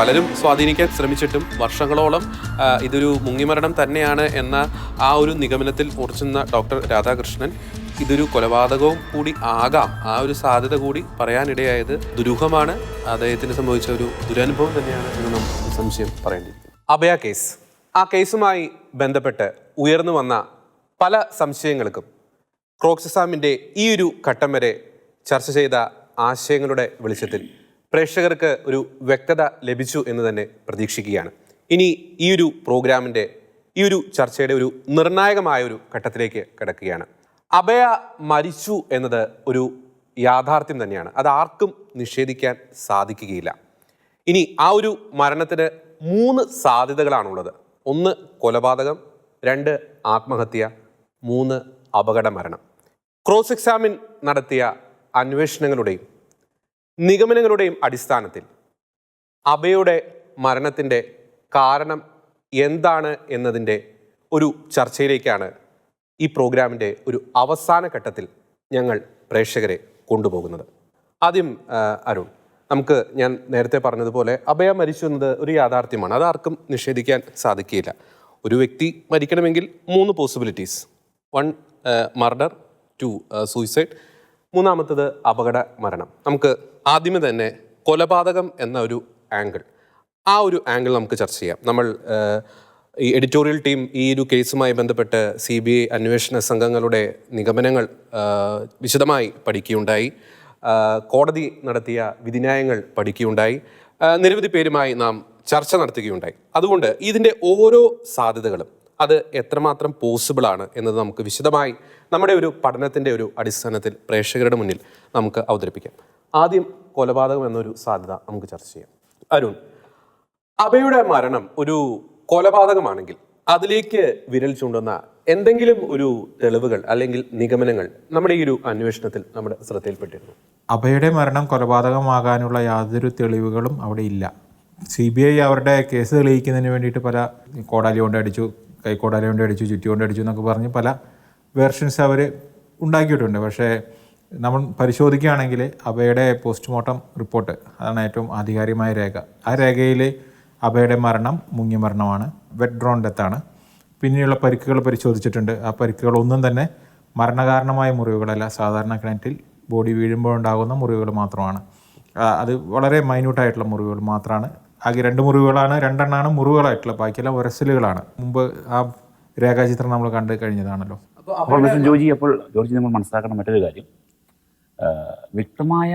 പലരും സ്വാധീനിക്കാൻ ശ്രമിച്ചിട്ടും വർഷങ്ങളോളം ഇതൊരു മുങ്ങിമരണം തന്നെയാണ് എന്ന ആ ഒരു നിഗമനത്തിൽ ഉറച്ചുന്ന ഡോക്ടർ രാധാകൃഷ്ണൻ ഇതൊരു കൊലപാതകവും കൂടി ആകാം. ആ ഒരു സാധ്യത കൂടി പറയാനിടയായത് ദുരൂഹമാണ്. അദ്ദേഹത്തിന് സംഭവിച്ച ഒരു ദുരനുഭവം തന്നെയാണ് എന്ന് നമുക്ക് സംശയം പറയേണ്ടിയിരിക്കുന്നു. അഭയ കേസ്. ആ കേസുമായി ബന്ധപ്പെട്ട് ഉയർന്നു വന്ന പല സംശയങ്ങൾക്കും ക്രോക്സിസാമിന്റെ ഈ ഒരു ഘട്ടം വരെ ചർച്ച ചെയ്ത ആശയങ്ങളുടെ വെളിച്ചത്തിൽ പ്രേക്ഷകർക്ക് ഒരു വ്യക്തത ലഭിച്ചു എന്ന് തന്നെ പ്രതീക്ഷിക്കുകയാണ്. ഇനി ഈ ഒരു പ്രോഗ്രാമിന്റെ ഈ ഒരു ചർച്ചയുടെ ഒരു നിർണായകമായ ഒരു ഘട്ടത്തിലേക്ക് കിടക്കുകയാണ്. അഭയ മരിച്ചു എന്നത് ഒരു യാഥാർത്ഥ്യം തന്നെയാണ്. അത് ആർക്കും നിഷേധിക്കാൻ സാധിക്കുകയില്ല. ഇനി ആ ഒരു മരണത്തിന് മൂന്ന് സാധ്യതകളാണുള്ളത്. ഒന്ന് കൊലപാതകം രണ്ട് ആത്മഹത്യ മൂന്ന് അപകട മരണം. ക്രോസ് എക്സാമിൻ നടത്തിയ അന്വേഷണങ്ങളുടെയും നിഗമനങ്ങളുടെയും അടിസ്ഥാനത്തിൽ അബയുടെ മരണത്തിന്റെ കാരണം എന്താണ് എന്നതിന്റെ ഒരു ചർച്ചയിലേക്കാണ് ഈ പ്രോഗ്രാമിന്റെ ഒരു അവസാന ഘട്ടത്തിൽ ഞങ്ങൾ പ്രേക്ഷകരെ കൊണ്ടുപോകുന്നത്. ആദ്യം അരുൺ നമുക്ക് ഞാൻ നേരത്തെ പറഞ്ഞതുപോലെ അഭയ മരിച്ചു എന്നത് ഒരു യാഥാർത്ഥ്യമാണ്. അത് ആർക്കും നിഷേധിക്കാൻ സാധിക്കുകയില്ല. ഒരു വ്യക്തി മരിക്കണമെങ്കിൽ മൂന്ന് possibilities one murder two suicide മൂന്നാമത്തത് അപകട മരണം. നമുക്ക് ആദ്യമേ തന്നെ കൊലപാതകം എന്ന ഒരു ആംഗിൾ ആ ഒരു ആംഗിൾ നമുക്ക് ചർച്ച ചെയ്യാം. നമ്മൾ ഈ എഡിറ്റോറിയൽ ടീം ഈ ഒരു കേസുമായി ബന്ധപ്പെട്ട് സി ബി ഐ അന്വേഷണ സംഘങ്ങളുടെ നിഗമനങ്ങൾ വിശദമായി പഠിക്കുകയുണ്ടായി. കോടതി നടത്തിയ വിധിന്യായങ്ങൾ പഠിക്കുകയുണ്ടായി. നിരവധി പേരുമായി നാം ചർച്ച നടത്തുകയുണ്ടായി. അതുകൊണ്ട് ഇതിന്റെ ഓരോ സാധ്യതകളും അത് എത്രമാത്രം പോസിബിളാണ് എന്നത് നമുക്ക് വിശദമായി നമ്മുടെ ഒരു പഠനത്തിന്റെ ഒരു അടിസ്ഥാനത്തിൽ പ്രേക്ഷകരുടെ മുന്നിൽ നമുക്ക് അവതരിപ്പിക്കാം. ആദ്യം കൊലപാതകം എന്നൊരു സാധ്യത നമുക്ക് ചർച്ച ചെയ്യാം. അരുൺ അഭയുടെ മരണം ഒരു കൊലപാതകമാണെങ്കിൽ അതിലേക്ക് വിരൽ ചൂണ്ടുന്ന എന്തെങ്കിലും ഒരു തെളിവുകൾ അല്ലെങ്കിൽ നിഗമനങ്ങൾ നമ്മുടെ ഈ ഒരു അന്വേഷണത്തിൽ നമ്മുടെ ശ്രദ്ധയിൽപ്പെട്ടിരുന്നു. അഭയുടെ മരണം കൊലപാതകമാകാനുള്ള യാതൊരു തെളിവുകളും അവിടെ ഇല്ല. സി ബി ഐ അവരുടെ കേസ് തെളിയിക്കുന്നതിന് വേണ്ടിയിട്ട് പല കോടാലി കൊണ്ട് അടിച്ചു കൈക്കോടാലി കൊണ്ട് അടിച്ചു ചുറ്റി കൊണ്ട് അടിച്ചു എന്നൊക്കെ പറഞ്ഞ് പല വേർഷൻസ് അവർ ഉണ്ടാക്കിയിട്ടുണ്ട്. പക്ഷേ നമ്മൾ പരിശോധിക്കുകയാണെങ്കിൽ അബയുടെ പോസ്റ്റ്മോർട്ടം റിപ്പോർട്ട് അതാണ് ഏറ്റവും ആധികാരികമായ രേഖ. ആ രേഖയിൽ അബയുടെ മരണം മുങ്ങി മരണമാണ് വെറ്റ് ഡ്രോൺ ഡെത്താണ് പിന്നെയുള്ള പരിക്കുകൾ പരിശോധിച്ചിട്ടുണ്ട്. ആ പരിക്കുകൾ ഒന്നും തന്നെ മരണകാരണമായ മുറിവുകളല്ല. സാധാരണ കിണറ്റിൽ ബോഡി വീഴുമ്പോൾ ഉണ്ടാകുന്ന മുറിവുകൾ മാത്രമാണ്. അത് വളരെ മൈന്യൂട്ടായിട്ടുള്ള മുറിവുകൾ മാത്രമാണ് ആകെ രണ്ട് മുറിവുകളാണ് രണ്ടെണ്ണമാണ് മുറിവുകളായിട്ടുള്ള. ബാക്കിയെല്ലാം ഉരസലുകളാണ് മുമ്പ് ആ രേഖാചിത്രം നമ്മൾ കണ്ടു കഴിഞ്ഞതാണല്ലോ. അപ്പോൾ ജോജി അപ്പോൾ ജോർജി നമ്മൾ മനസ്സിലാക്കേണ്ട മറ്റൊരു കാര്യം. വ്യക്തമായ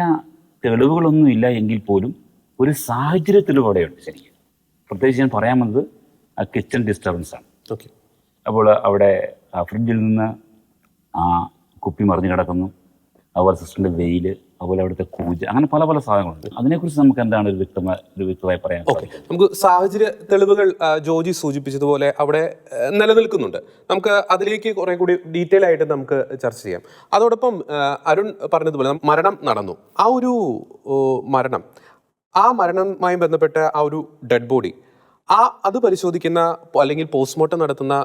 തെളിവുകളൊന്നും ഇല്ല എങ്കിൽ പോലും ഒരു സാഹചര്യ തെളിവോടെയുണ്ട് ശരിക്കും. പ്രത്യേകിച്ച് ഞാൻ പറയാൻ വന്നത് ആ കിച്ചൺ ഡിസ്റ്റർബൻസ് ആണ്. ഓക്കെ അപ്പോൾ അവിടെ ഫ്രിഡ്ജിൽ നിന്ന് ആ കുപ്പി മറിഞ്ഞു കിടക്കുന്നു അതുപോലെ സിസ്റ്ററിന്റെ വെയിൽ അതുപോലെ അവിടുത്തെ കൂജ അങ്ങനെ പല പല സാധനങ്ങളുണ്ട്. അതിനെക്കുറിച്ച് നമുക്ക് എന്താണ് ഒരു വ്യക്തമായ ഒരു വ്യക്തമായി പറയാൻ ഓക്കെ. നമുക്ക് സാഹചര്യ തെളിവുകൾ ജോജി സൂചിപ്പിച്ചതുപോലെ അവിടെ നിലനിൽക്കുന്നുണ്ട്. നമുക്ക് അതിലേക്ക് കുറെ കൂടി ഡീറ്റെയിൽ ആയിട്ട് നമുക്ക് ചർച്ച ചെയ്യാം. അതോടൊപ്പം അരുൺ പറഞ്ഞതുപോലെ മരണം നടന്നു. ആ ഒരു മരണം ആ മരണവുമായി ബന്ധപ്പെട്ട ആ ഒരു ഡെഡ് ബോഡി ആ അത് പരിശോധിക്കുന്ന അല്ലെങ്കിൽ പോസ്റ്റ്മോർട്ടം നടത്തുന്ന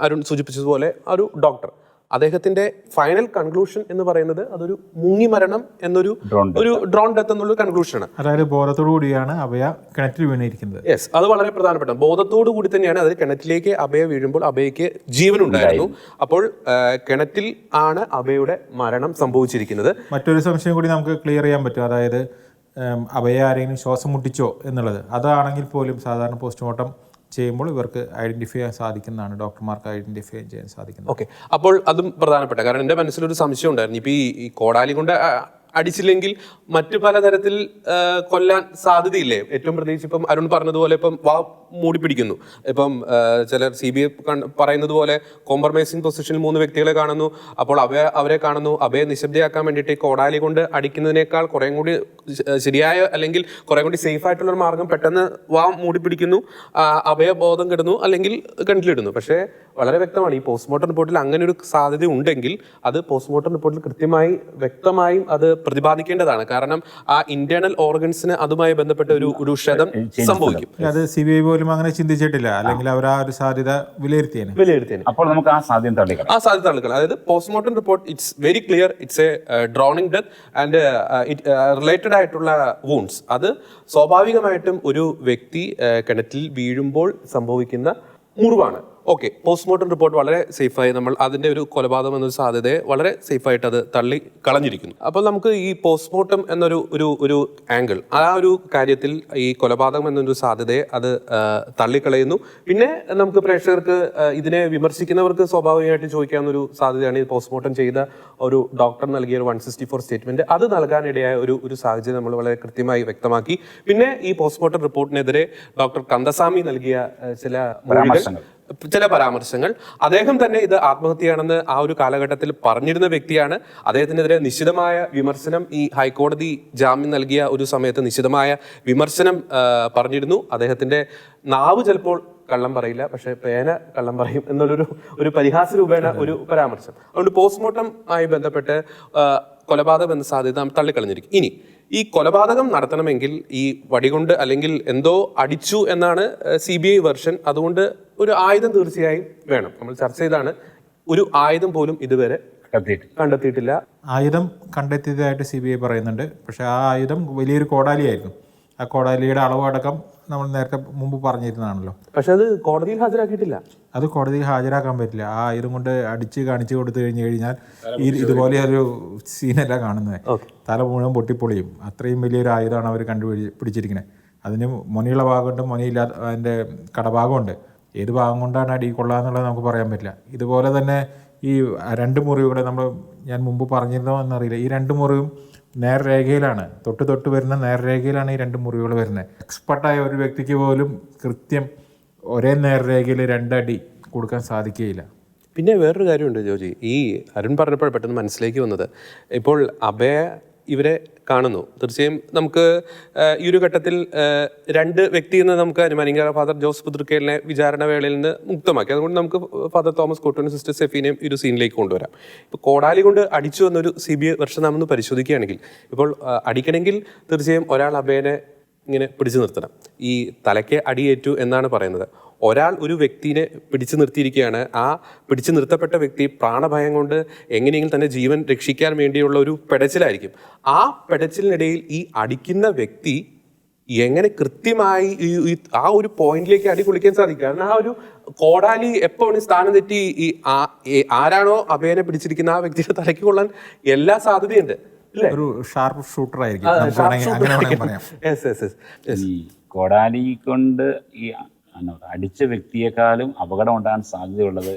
അരുൺ സൂചിപ്പിച്ചതുപോലെ ഒരു ഡോക്ടർ അദ്ദേഹത്തിന്റെ ഫൈനൽ കൺക്ലൂഷൻ എന്ന് പറയുന്നത് അതൊരു മുങ്ങി മരണം എന്നൊരു ഒരു ഡ്രോൺ ഡെത്ത് എന്നുള്ള കൺക്ലൂഷനാണ് അതായത് ബോധത്തോടു കൂടിയാണ് അഭയ കിണറ്റിൽ വീണിരിക്കുന്നത് യെസ് അത് വളരെ പ്രധാനപ്പെട്ട. ബോധത്തോടു കൂടി തന്നെയാണ് അത് കിണറ്റിലേക്ക് അഭയ വീഴുമ്പോൾ അഭയക്ക് ജീവൻ ഉണ്ടായിരുന്നു. അപ്പോൾ കിണറ്റിൽ ആണ് അഭയുടെ മരണം സംഭവിച്ചിരിക്കുന്നത്. മറ്റൊരു സംശയം കൂടി നമുക്ക് ക്ലിയർ ചെയ്യാൻ പറ്റും. അതായത് അഭയ ആരെങ്കിലും ശ്വാസം മുട്ടിച്ചോ എന്നുള്ളത്. അതാണെങ്കിൽ പോലും സാധാരണ പോസ്റ്റ്മോർട്ടം ചെയ്യുമ്പോൾ ഇവർക്ക് ഐഡന്റിഫൈ ചെയ്യാൻ സാധിക്കുന്നതാണ് ഡോക്ടർമാർക്ക് ഐഡന്റിഫൈ ചെയ്യാൻ സാധിക്കുന്നത്. ഓക്കെ അപ്പോൾ അതും പ്രധാനപ്പെട്ട. കാരണം എന്റെ മനസ്സിലൊരു സംശയം ഉണ്ടായിരുന്നു. ഇപ്പൊ ഈ കോടാലി കൊണ്ട് അടിച്ചില്ലെങ്കിൽ മറ്റു പലതരത്തിൽ കൊല്ലാൻ സാധ്യതയില്ലേ? ഏറ്റവും പ്രത്യേകിച്ച് ഇപ്പം അരുൺ പറഞ്ഞതുപോലെ ഇപ്പം വാ മൂടി പിടിക്കുന്നു. ഇപ്പം ചിലർ സി ബി ഐ പറയുന്നത് പോലെ കോംപ്രമൈസിങ് പൊസിഷനിൽ മൂന്ന് വ്യക്തികളെ കാണുന്നു. അപ്പോൾ അവയെ അവരെ കാണുന്നു. അവയെ നിശബ്ദയാക്കാൻ വേണ്ടിയിട്ട് കോടാലി കൊണ്ട് അടിക്കുന്നതിനേക്കാൾ കുറേ കൂടി ശരിയായ അല്ലെങ്കിൽ കുറേ കൂടി സേഫ് ആയിട്ടുള്ള മാർഗം പെട്ടെന്ന് വാ മൂടി പിടിക്കുന്നു. അവയെ അഭയ ബോധം കിടുന്നു അല്ലെങ്കിൽ കണ്ടിലിടുന്നു പക്ഷേ വളരെ വ്യക്തമാണ് ഈ പോസ്റ്റ്മോർട്ടം റിപ്പോർട്ടിൽ അങ്ങനെ ഒരു സാധ്യത ഉണ്ടെങ്കിൽ അത് പോസ്റ്റ്മോർട്ടം റിപ്പോർട്ടിൽ കൃത്യമായി വ്യക്തമായും അത് പ്രതിപാദിക്കേണ്ടതാണ്. കാരണം ആ ഇന്റേണൽ ഓർഗൻസിന് അതുമായി ബന്ധപ്പെട്ട ഒരു ഒരു ക്ഷതം സംഭവിക്കും. അത് സി ബി ഐ പോലും അങ്ങനെ ചിന്തിച്ചിട്ടില്ല. അല്ലെങ്കിൽ അവർ ആ ഒരു സാധ്യത വിലയിരുത്തിയാണ് വിലയിരുത്തേനെ അപ്പോൾ നമുക്ക് ആ സാധ്യത തള്ളിക്കളയാം. ആ സാധ്യത തള്ളിക്കണം അതായത് postmortem report it's very clear it's a drowning death and related ആയിട്ടുള്ള വൂൺസ് അത് സ്വാഭാവികമായിട്ടും ഒരു വ്യക്തി uh, കിണറ്റിൽ വീഴുമ്പോൾ സംഭവിക്കുന്ന മുറിവാണ്. ഓക്കെ പോസ്റ്റ്മോർട്ടം റിപ്പോർട്ട് വളരെ സേഫായി നമ്മൾ അതിന്റെ ഒരു കൊലപാതകം എന്നൊരു സാധ്യതയെ വളരെ സേഫായിട്ട് അത് തള്ളി കളഞ്ഞിരിക്കുന്നു. അപ്പോൾ നമുക്ക് ഈ പോസ്റ്റ്മോർട്ടം എന്നൊരു ഒരു ഒരു ആംഗിൾ ആ ഒരു കാര്യത്തിൽ ഈ കൊലപാതകം എന്നൊരു സാധ്യതയെ അത് തള്ളിക്കളയുന്നു. പിന്നെ നമുക്ക് പ്രേക്ഷകർക്ക് ഇതിനെ വിമർശിക്കുന്നവർക്ക് സ്വാഭാവികമായിട്ട് ചോദിക്കാവുന്ന ഒരു സാധ്യതയാണ് ഈ പോസ്റ്റ്മോർട്ടം ചെയ്ത ഒരു ഡോക്ടർ നൽകിയ ഒരു വൺ സിക്സ്റ്റി ഫോർ സ്റ്റേറ്റ്മെന്റ് അത് നൽകാനിടയായ ഒരു ഒരു സാഹചര്യം നമ്മൾ വളരെ കൃത്യമായി വ്യക്തമാക്കി. പിന്നെ ഈ പോസ്റ്റ്മോർട്ടം റിപ്പോർട്ടിനെതിരെ ഡോക്ടർ കന്ദസ്വാമി നൽകിയ ചില. ചില പരാമർശങ്ങൾ. അദ്ദേഹം തന്നെ ഇത് ആത്മഹത്യയാണെന്ന് ആ ഒരു കാലഘട്ടത്തിൽ പറഞ്ഞിരുന്ന വ്യക്തിയാണ്. അദ്ദേഹത്തിനെതിരെ നിശ്ചിതമായ വിമർശനം ഈ ഹൈക്കോടതി ജാമ്യം നൽകിയ ഒരു സമയത്ത് നിശ്ചിതമായ വിമർശനം പറഞ്ഞിരുന്നു. അദ്ദേഹത്തിന്റെ നാവ് ചിലപ്പോൾ കള്ളം പറയില്ല പക്ഷെ പേന കള്ളം പറയും എന്നുള്ളൊരു ഒരു പരിഹാസ രൂപേണ ഒരു പരാമർശം. അതുകൊണ്ട് പോസ്റ്റ്മോർട്ടം ആയി ബന്ധപ്പെട്ട് കൊലപാതകം എന്ന സാധ്യത തള്ളിക്കളഞ്ഞിരിക്കും. ഇനി ഈ കൊലപാതകം നടത്തണമെങ്കിൽ ഈ വടികൊണ്ട് അല്ലെങ്കിൽ എന്തോ അടിച്ചു എന്നാണ് സി ബി ഐ വെർഷൻ അതുകൊണ്ട് ഒരു ആയുധം തീർച്ചയായും വേണം. നമ്മൾ ചർച്ച ചെയ്താണ് ഒരു ആയുധം പോലും ഇതുവരെ കണ്ടെത്തിയിട്ടില്ല. ആയുധം കണ്ടെത്തിയതായിട്ട് സി ബി ഐ പറയുന്നുണ്ട്. പക്ഷേ ആ ആയുധം വലിയൊരു കോടാലിയായിരുന്നു ആ കോടാലിയുടെ അളവടക്കം നമ്മൾ നേരത്തെ മുമ്പ് പറഞ്ഞിരുന്നതാണല്ലോ. പക്ഷെ അത് കോടതിയിൽ ഹാജരാക്കിയിട്ടില്ല. അത് കോടതിയിൽ ഹാജരാക്കാൻ പറ്റില്ല. ആ ആയുധം കൊണ്ട് അടിച്ച് കാണിച്ചു കൊടുത്തു കഴിഞ്ഞു കഴിഞ്ഞാൽ ഈ ഇതുപോലെ ഒരു സീനല്ല കാണുന്നത്. തല മുഴുവൻ പൊട്ടിപ്പൊളിയും. അത്രയും വലിയൊരു ആയുധമാണ് അവർ കണ്ടുപിടി പിടിച്ചിരിക്കുന്നത്. അതിന് മൊനിയുള്ള ഭാഗമുണ്ട് മുനിയില്ലാത്ത അതിന്റെ കടഭാഗമുണ്ട്. ഏത് ഭാഗം കൊണ്ടാണ് അടി കൊള്ളാന്നുള്ളത് നമുക്ക് പറയാൻ പറ്റില്ല. ഇതുപോലെ തന്നെ ഈ രണ്ട് മുറിവുകൾ നമ്മൾ ഞാൻ മുമ്പ് പറഞ്ഞിരുന്നോ എന്നറിയില്ല. ഈ രണ്ട് മുറിവും നേർരേഖയിലാണ്. തൊട്ട് തൊട്ട് വരുന്ന നേർരേഖയിലാണ് ഈ രണ്ട് മുറിവുകൾ വരുന്നത്. എക്സ്പെർട്ടായ ഒരു വ്യക്തിക്ക് പോലും കൃത്യം ഒരേ നേർരേഖയിൽ രണ്ടടി കൊടുക്കാൻ സാധിക്കുകയില്ല. പിന്നെ വേറൊരു കാര്യമുണ്ട് ജോജി. ഈ അരുൺ പറഞ്ഞപ്പോൾ പെട്ടെന്ന് മനസ്സിലേക്ക് വന്നത്. ഇപ്പോൾ അഭയ ഇവരെ കാണുന്നു. തീർച്ചയായും നമുക്ക് ഈ ഒരു ഘട്ടത്തിൽ രണ്ട് വ്യക്തി എന്ന് നമുക്ക് അനുമാനിക്കാം. ഫാദർ ജോസ് പുതൃക്കേലിനെ വിചാരണ വേളയിൽ നിന്ന് മുക്തമാക്കി. അതുകൊണ്ട് നമുക്ക് ഫാദർ തോമസ് കോട്ടൂനും സിസ്റ്റർ സെഫീനെയും ഒരു സീനിലേക്ക് കൊണ്ടുവരാം. ഇപ്പോൾ കോടാലി കൊണ്ട് അടിച്ചു എന്നൊരു സി ബി ഐ വർഷം നാം ഒന്ന് പരിശോധിക്കുകയാണെങ്കിൽ ഇപ്പോൾ അടിക്കണമെങ്കിൽ തീർച്ചയായും ഒരാൾ അഭയനെ ഇങ്ങനെ പിടിച്ചു നിർത്തണം. ഈ തലയ്ക്ക് അടിയേറ്റു എന്നാണ് പറയുന്നത്. ഒരാൾ ഒരു വ്യക്തിയെ പിടിച്ചു നിർത്തിയിരിക്കുകയാണ്. ആ പിടിച്ചു നിർത്തപ്പെട്ട വ്യക്തി പ്രാണഭയം കൊണ്ട് എങ്ങനെയെങ്കിലും തന്നെ ജീവൻ രക്ഷിക്കാൻ വേണ്ടിയുള്ള ഒരു പെടച്ചിലായിരിക്കും. ആ പെടച്ചിലിനിടയിൽ ഈ അടിക്കുന്ന വ്യക്തി എങ്ങനെ കൃത്യമായി ഈ ആ ഒരു പോയിന്റിലേക്ക് അടി കുളിക്കാൻ സാധിക്കും? കാരണം ആ ഒരു കോടാലി എപ്പോ സ്ഥാനം തെറ്റി ഈ ആ- ആരാണോ അഭയനെ പിടിച്ചിരിക്കുന്ന ആ വ്യക്തിയുടെ തലയ്ക്ക് കൊള്ളാൻ എല്ലാ സാധ്യതയുണ്ട്. അല്ലേ? ഒരു ഷാർപ്പ് ഷൂട്ടർ ആയിരിക്കും. നമുക്ക് അങ്ങനെ പറയാം. Yes yes yes. ഈ കോടാലി കൊണ്ട് ഈ അടിച്ച വ്യക്തിയെക്കാളും അപകടം ഉണ്ടാകാൻ സാധ്യതയുള്ളത്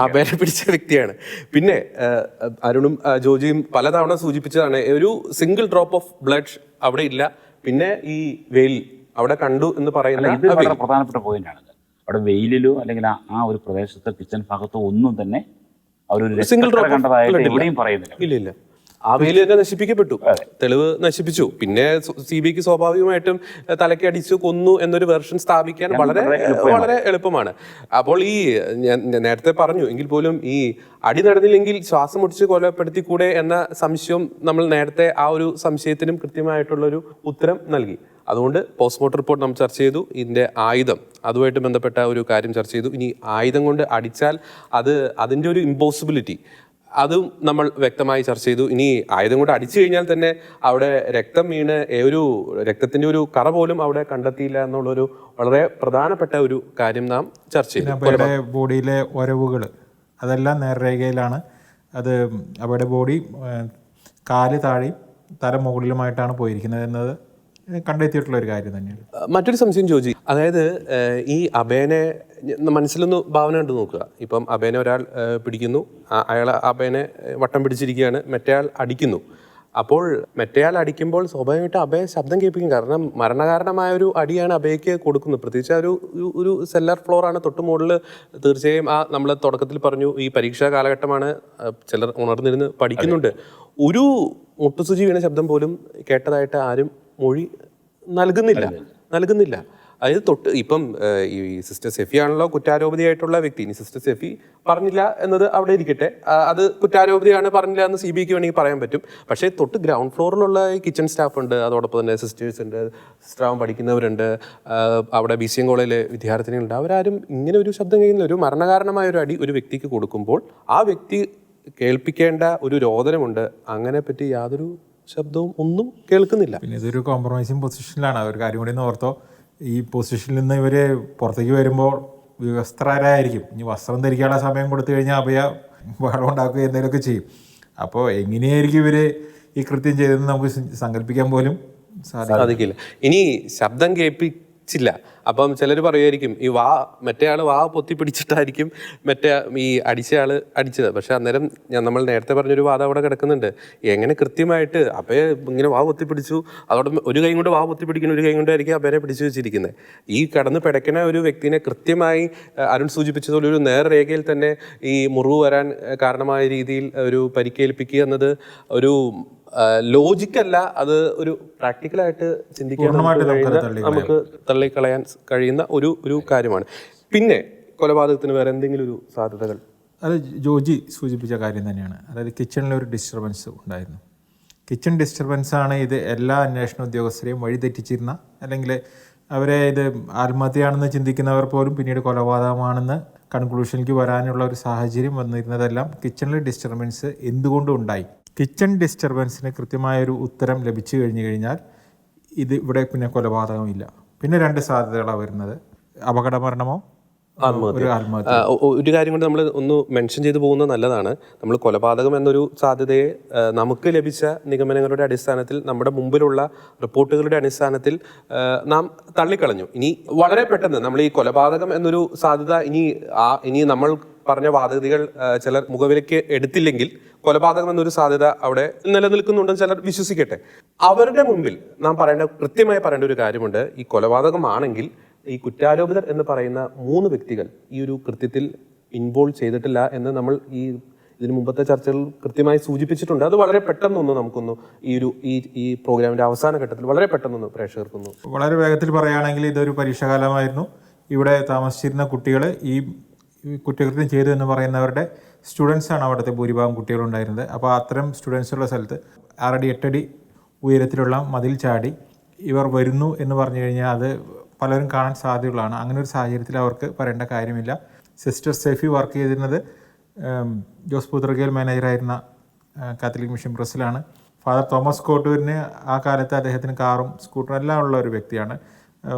അപേര പിടിച്ച വ്യക്തിയാണ്. പിന്നെ അരുണും ജോജിയും പലതവണ സൂചിപ്പിച്ചതാണ് ഒരു സിംഗിൾ ഡ്രോപ്പ് ഓഫ് ബ്ലഡ് അവിടെ ഇല്ല. പിന്നെ ഈ വെയിൽ അവിടെ കണ്ടു എന്ന് പറയുന്നത് പറയുന്ന ഇത്. വളരെ പ്രധാനപ്പെട്ട പോയിന്റാണിത് അവിടെ വെയിലിലോ അല്ലെങ്കിൽ ആ- ആ ഒരു പ്രദേശത്തെ കിച്ചൺ ഭാഗത്തോ ഒന്നും തന്നെ അവരൊരു സിംഗിൾ ഡ്രോപ്പ് കണ്ടതായിട്ട് എവിടെയും പറയുന്നില്ല. ഇല്ല ഇല്ല. ആ തന്നെ നശിപ്പിക്കപ്പെട്ടു തെളിവ് നശിപ്പിച്ചു. പിന്നെ സി ബി ഐക്ക് സ്വാഭാവികമായിട്ടും അടിച്ചു കൊന്നു എന്നൊരു വെർഷൻ സ്ഥാപിക്കാൻ വളരെ വളരെ എളുപ്പമാണ്. അപ്പോൾ ഈ ഞാൻ നേരത്തെ പറഞ്ഞു എങ്കിൽ പോലും ഈ അടി നടന്നില്ലെങ്കിൽ ശ്വാസം മുടിച്ച് കൊലപ്പെടുത്തി കൂടെ എന്ന സംശയം നമ്മൾ നേരത്തെ ആ ഒരു സംശയത്തിനും കൃത്യമായിട്ടുള്ള ഒരു ഉത്തരം നൽകി. അതുകൊണ്ട് പോസ്റ്റ്മോർട്ടം റിപ്പോർട്ട് നമ്മൾ ചർച്ച ചെയ്തു. ഇതിന്റെ ആയുധം അതുമായിട്ട് ബന്ധപ്പെട്ട ഒരു കാര്യം ചർച്ച ചെയ്തു. ഇനി ആയുധം കൊണ്ട് അടിച്ചാൽ അത് അതിന്റെ ഒരു ഇമ്പോസിബിലിറ്റി അതും നമ്മൾ വ്യക്തമായി ചർച്ച ചെയ്തു. ഇനി ആയുധം കൊണ്ട് അടിച്ചു കഴിഞ്ഞാൽ തന്നെ അവിടെ രക്തം വീണ് ഒരു രക്തത്തിന്റെ ഒരു കറ പോലും അവിടെ കണ്ടെത്തിയില്ല എന്നുള്ളൊരു വളരെ പ്രധാനപ്പെട്ട ഒരു കാര്യം നാം ചർച്ച ചെയ്തു. ബോഡിയിലെ ഒരവുകൾ അതെല്ലാം നേർരേഖയിലാണ്. അത് അവിടെ ബോഡി കാൽ താഴെയും തല മുകളിലുമായിട്ടാണ് പോയിരിക്കുന്നത് എന്നത് കണ്ടെത്തിയിട്ടുള്ള ഒരു കാര്യം തന്നെയാണ്. മറ്റൊരു സംശയം ചോദിച്ചു അതായത് ഈ അഭയനെ ഞ- മനസ്സിലൊന്ന് ഭാവന കണ്ട് നോക്കുക. ഇപ്പം അഭയനെ ഒരാൾ പിടിക്കുന്നു. അയാൾ അഭയനെ വട്ടം പിടിച്ചിരിക്കുകയാണ്. മറ്റേയാൾ അടിക്കുന്നു. അപ്പോൾ മറ്റേയാൾ അടിക്കുമ്പോൾ സ്വാഭാവികമായിട്ട് അഭയ ശബ്ദം കേൾപ്പിക്കും. കാരണം മരണകാരണമായ ഒരു അടിയാണ് അഭയക്ക് കൊടുക്കുന്നത്. പ്രത്യേകിച്ച് ഒരു ഒരു- സെല്ലർ ഫ്ലോറാണ് തൊട്ട് മുകളിൽ. തീർച്ചയായും ആ നമ്മൾ തുടക്കത്തിൽ പറഞ്ഞു ഈ പരീക്ഷാ കാലഘട്ടമാണ് ചിലർ ഉണർന്നിരുന്ന് പഠിക്കുന്നുണ്ട്. ഒരു മുട്ടുസുചി വീണ ശബ്ദം പോലും കേട്ടതായിട്ട് ആരും മൊഴി നൽകുന്നില്ല. നൽകുന്നില്ല. അതായത് തൊട്ട് ഇപ്പം ഈ സിസ്റ്റർ സെഫി ആണല്ലോ കുറ്റാരോപിതയായിട്ടുള്ള വ്യക്തി. ഇനി സിസ്റ്റർ സെഫി പറഞ്ഞില്ല എന്നത് അവിടെ ഇരിക്കട്ടെ. അത് കുറ്റാരോപിതയാണ് പറഞ്ഞില്ല എന്ന് സി ബി ഐക്ക് വേണമെങ്കിൽ പറയാൻ പറ്റും. പക്ഷേ തൊട്ട് ഗ്രൗണ്ട് ഫ്ലോറിലുള്ള കിച്ചൺ സ്റ്റാഫ് ഉണ്ട് അതോടൊപ്പം തന്നെ സിസ്റ്റേഴ്സ് ഉണ്ട് സിസ്റ്ററാവാൻ പഠിക്കുന്നവരുണ്ട്. അവിടെ ബി സി എം കോളേജിലെ വിദ്യാർത്ഥിനികളുണ്ട്. അവരാരും ഇങ്ങനെ ഒരു ശബ്ദം കഴിയുന്ന ഒരു മരണകാരണമായ ഒരു അടി ഒരു വ്യക്തിക്ക് കൊടുക്കുമ്പോൾ ആ വ്യക്തി കേൾപ്പിക്കേണ്ട ഒരു രോദനമുണ്ട്. അങ്ങനെ പറ്റി യാതൊരു ശബ്ദവും ഒന്നും കേൾക്കുന്നില്ല. പിന്നെ ഇതൊരു കോംപ്രമൈസിങ് പൊസിഷനിലാണ് ഒരു കാര്യം കൂടി ഓർത്തോ. ഈ പൊസിഷനിൽ നിന്ന് ഇവർ പുറത്തേക്ക് വരുമ്പോൾ വിവസ്ത്രരായിരിക്കും. ഇനി വസ്ത്രം ധരിക്കാനുള്ള സമയം കൊടുത്തു കഴിഞ്ഞാൽ അഭയ ബഹളം ഉണ്ടാക്കുക എന്തെങ്കിലുമൊക്കെ ചെയ്യും. അപ്പോൾ എങ്ങനെയായിരിക്കും ഇവർ ഈ കൃത്യം ചെയ്തതെന്ന് നമുക്ക് സങ്കല്പിക്കാൻ പോലും സാധിക്കും സാധിക്കില്ല. ഇനി ശബ്ദം കേൾപ്പിച്ചില്ല. അപ്പം ചിലർ പറയുമായിരിക്കും ഈ വാ മറ്റേ ആൾ വാ പൊത്തി പിടിച്ചിട്ടായിരിക്കും മറ്റേ ഈ അടിച്ചയാൾ അടിച്ചത്. പക്ഷെ അന്നേരം ഞാൻ നമ്മൾ നേരത്തെ പറഞ്ഞൊരു വാദം അവിടെ കിടക്കുന്നുണ്ട്. എങ്ങനെ കൃത്യമായിട്ട് അപ്പയെ ഇങ്ങനെ വാ പൊത്തി പിടിച്ചു അതോടെ ഒരു കൈ കൊണ്ട് വാ പൊത്തി പിടിക്കുന്ന ഒരു കൈ കൊണ്ടായിരിക്കും അപ്പനെ പിടിച്ചു വെച്ചിരിക്കുന്നത് ഈ കടന്ന് പിടയ്ക്കുന്ന ഒരു വ്യക്തിനെ കൃത്യമായി അരുൺ സൂചിപ്പിച്ചതുപോലെ ഒരു നേർരേഖയിൽ തന്നെ ഈ മുറിവ് വരാൻ കാരണമായ രീതിയിൽ ഒരു പരിക്കേൽപ്പിക്കുക എന്നത് ഒരു ലോജിക്കല്ല അത് ഒരു പ്രാക്ടിക്കലായിട്ട് ചിന്തിക്കാൻ നമുക്ക് തള്ളിക്കളയാൻ കഴിയുന്ന ഒരു ഒരു കാര്യമാണ്. പിന്നെ കൊലപാതകത്തിന് വേറെ എന്തെങ്കിലും ഒരു സാധ്യതകൾ? അത് ജോജി സൂചിപ്പിച്ച കാര്യം തന്നെയാണ്. അതായത് കിച്ചണിൽ ഒരു ഡിസ്റ്റർബൻസ് ഉണ്ടായിരുന്നു. കിച്ചൺ ഡിസ്റ്റർബൻസ് ആണ് ഇത് എല്ലാ അന്വേഷണ ഉദ്യോഗസ്ഥരെയും വഴിതെറ്റിച്ചിരുന്ന അല്ലെങ്കിൽ അവരെ ഇത് ആത്മഹത്യയാണെന്ന് ചിന്തിക്കുന്നവർ പോലും പിന്നീട് കൊലപാതകമാണെന്ന് കൺക്ലൂഷനിലേക്ക് വരാനുള്ള ഒരു സാഹചര്യം വന്നിരുന്നതെല്ലാം കിച്ചണിൽ ഡിസ്റ്റർബൻസ് എന്തുകൊണ്ടും ഉണ്ടായി. കിച്ചൺ ഡിസ്റ്റർബൻസിന് കൃത്യമായൊരു ഉത്തരം ലഭിച്ചു കഴിഞ്ഞു കഴിഞ്ഞാൽ ഇത് ഇവിടെ പിന്നെ കൊലപാതകമില്ല. പിന്നെ രണ്ട് സാധ്യതകളാണ് വരുന്നത്. അപകടമരണമോ? ഒരു കാര്യം കൊണ്ട് നമ്മൾ ഒന്ന് മെൻഷൻ ചെയ്തു പോകുന്നത് നല്ലതാണ്. നമ്മൾ കൊലപാതകം എന്നൊരു സാധ്യതയെ നമുക്ക് ലഭിച്ച നിഗമനങ്ങളുടെ അടിസ്ഥാനത്തിൽ നമ്മുടെ മുമ്പിലുള്ള റിപ്പോർട്ടുകളുടെ അടിസ്ഥാനത്തിൽ നാം തള്ളിക്കളഞ്ഞു. ഇനി വളരെ പെട്ടെന്ന് നമ്മൾ ഈ കൊലപാതകം എന്നൊരു സാധ്യത ഇനി ആ ഇനി നമ്മൾ പറഞ്ഞ വാദഗതികൾ ചിലർ മുഖവിലയ്ക്ക് എടുത്തില്ലെങ്കിൽ കൊലപാതകം എന്നൊരു സാധ്യത അവിടെ നിലനിൽക്കുന്നുണ്ടെന്ന് ചിലർ വിശ്വസിക്കട്ടെ. അവരുടെ മുമ്പിൽ നാം പറയേണ്ട കൃത്യമായി പറയേണ്ട ഒരു കാര്യമുണ്ട്. ഈ കൊലപാതകമാണെങ്കിൽ ഈ കുറ്റാരോപിതർ എന്ന് പറയുന്ന മൂന്ന് വ്യക്തികൾ ഈ ഒരു കൃത്യത്തിൽ ഇൻവോൾവ് ചെയ്തിട്ടില്ല എന്ന് നമ്മൾ ഈ ഇതിന് മുമ്പത്തെ ചർച്ചകൾ കൃത്യമായി സൂചിപ്പിച്ചിട്ടുണ്ട്. അത് വളരെ പെട്ടെന്നൊന്ന് നമുക്കൊന്ന് ഈ ഒരു ഈ ഈ പ്രോഗ്രാമിന്റെ അവസാന ഘട്ടത്തിൽ വളരെ പെട്ടെന്നൊന്ന് പ്രേക്ഷകർക്കൊന്ന് വളരെ വേഗത്തിൽ പറയുകയാണെങ്കിൽ ഇതൊരു പരീക്ഷാകാലമായിരുന്നു ഇവിടെ താമസിച്ചിരുന്ന കുട്ടികൾ ഈ കുറ്റകൃത്യം ചെയ്തു എന്ന് പറയുന്നവരുടെ സ്റ്റുഡൻസാണ് അവിടുത്തെ ഭൂരിഭാഗം കുട്ടികളുണ്ടായിരുന്നത് അപ്പോൾ അത്തരം സ്റ്റുഡൻസുള്ള സ്ഥലത്ത് ആറടി എട്ടടി ഉയരത്തിലുള്ള മതിൽ ചാടി ഇവർ വരുന്നു എന്ന് പറഞ്ഞു കഴിഞ്ഞാൽ അത് പലരും കാണാൻ സാധ്യതയുള്ളതാണ്. അങ്ങനെ ഒരു സാഹചര്യത്തിൽ അവർക്ക് പറയേണ്ട കാര്യമില്ല. സിസ്റ്റർ സെഫി വർക്ക് ചെയ്തിരുന്നത് ജോസ് പുത്രഗേൽ മാനേജറായിരുന്ന കാത്തലിക് മിഷൻ പ്രസ്സിലാണ് ഫാദർ തോമസ് കോട്ടൂരിന് ആ കാലത്ത് അദ്ദേഹത്തിന് കാറും സ്കൂട്ടറും എല്ലാം ഉള്ള ഒരു വ്യക്തിയാണ്.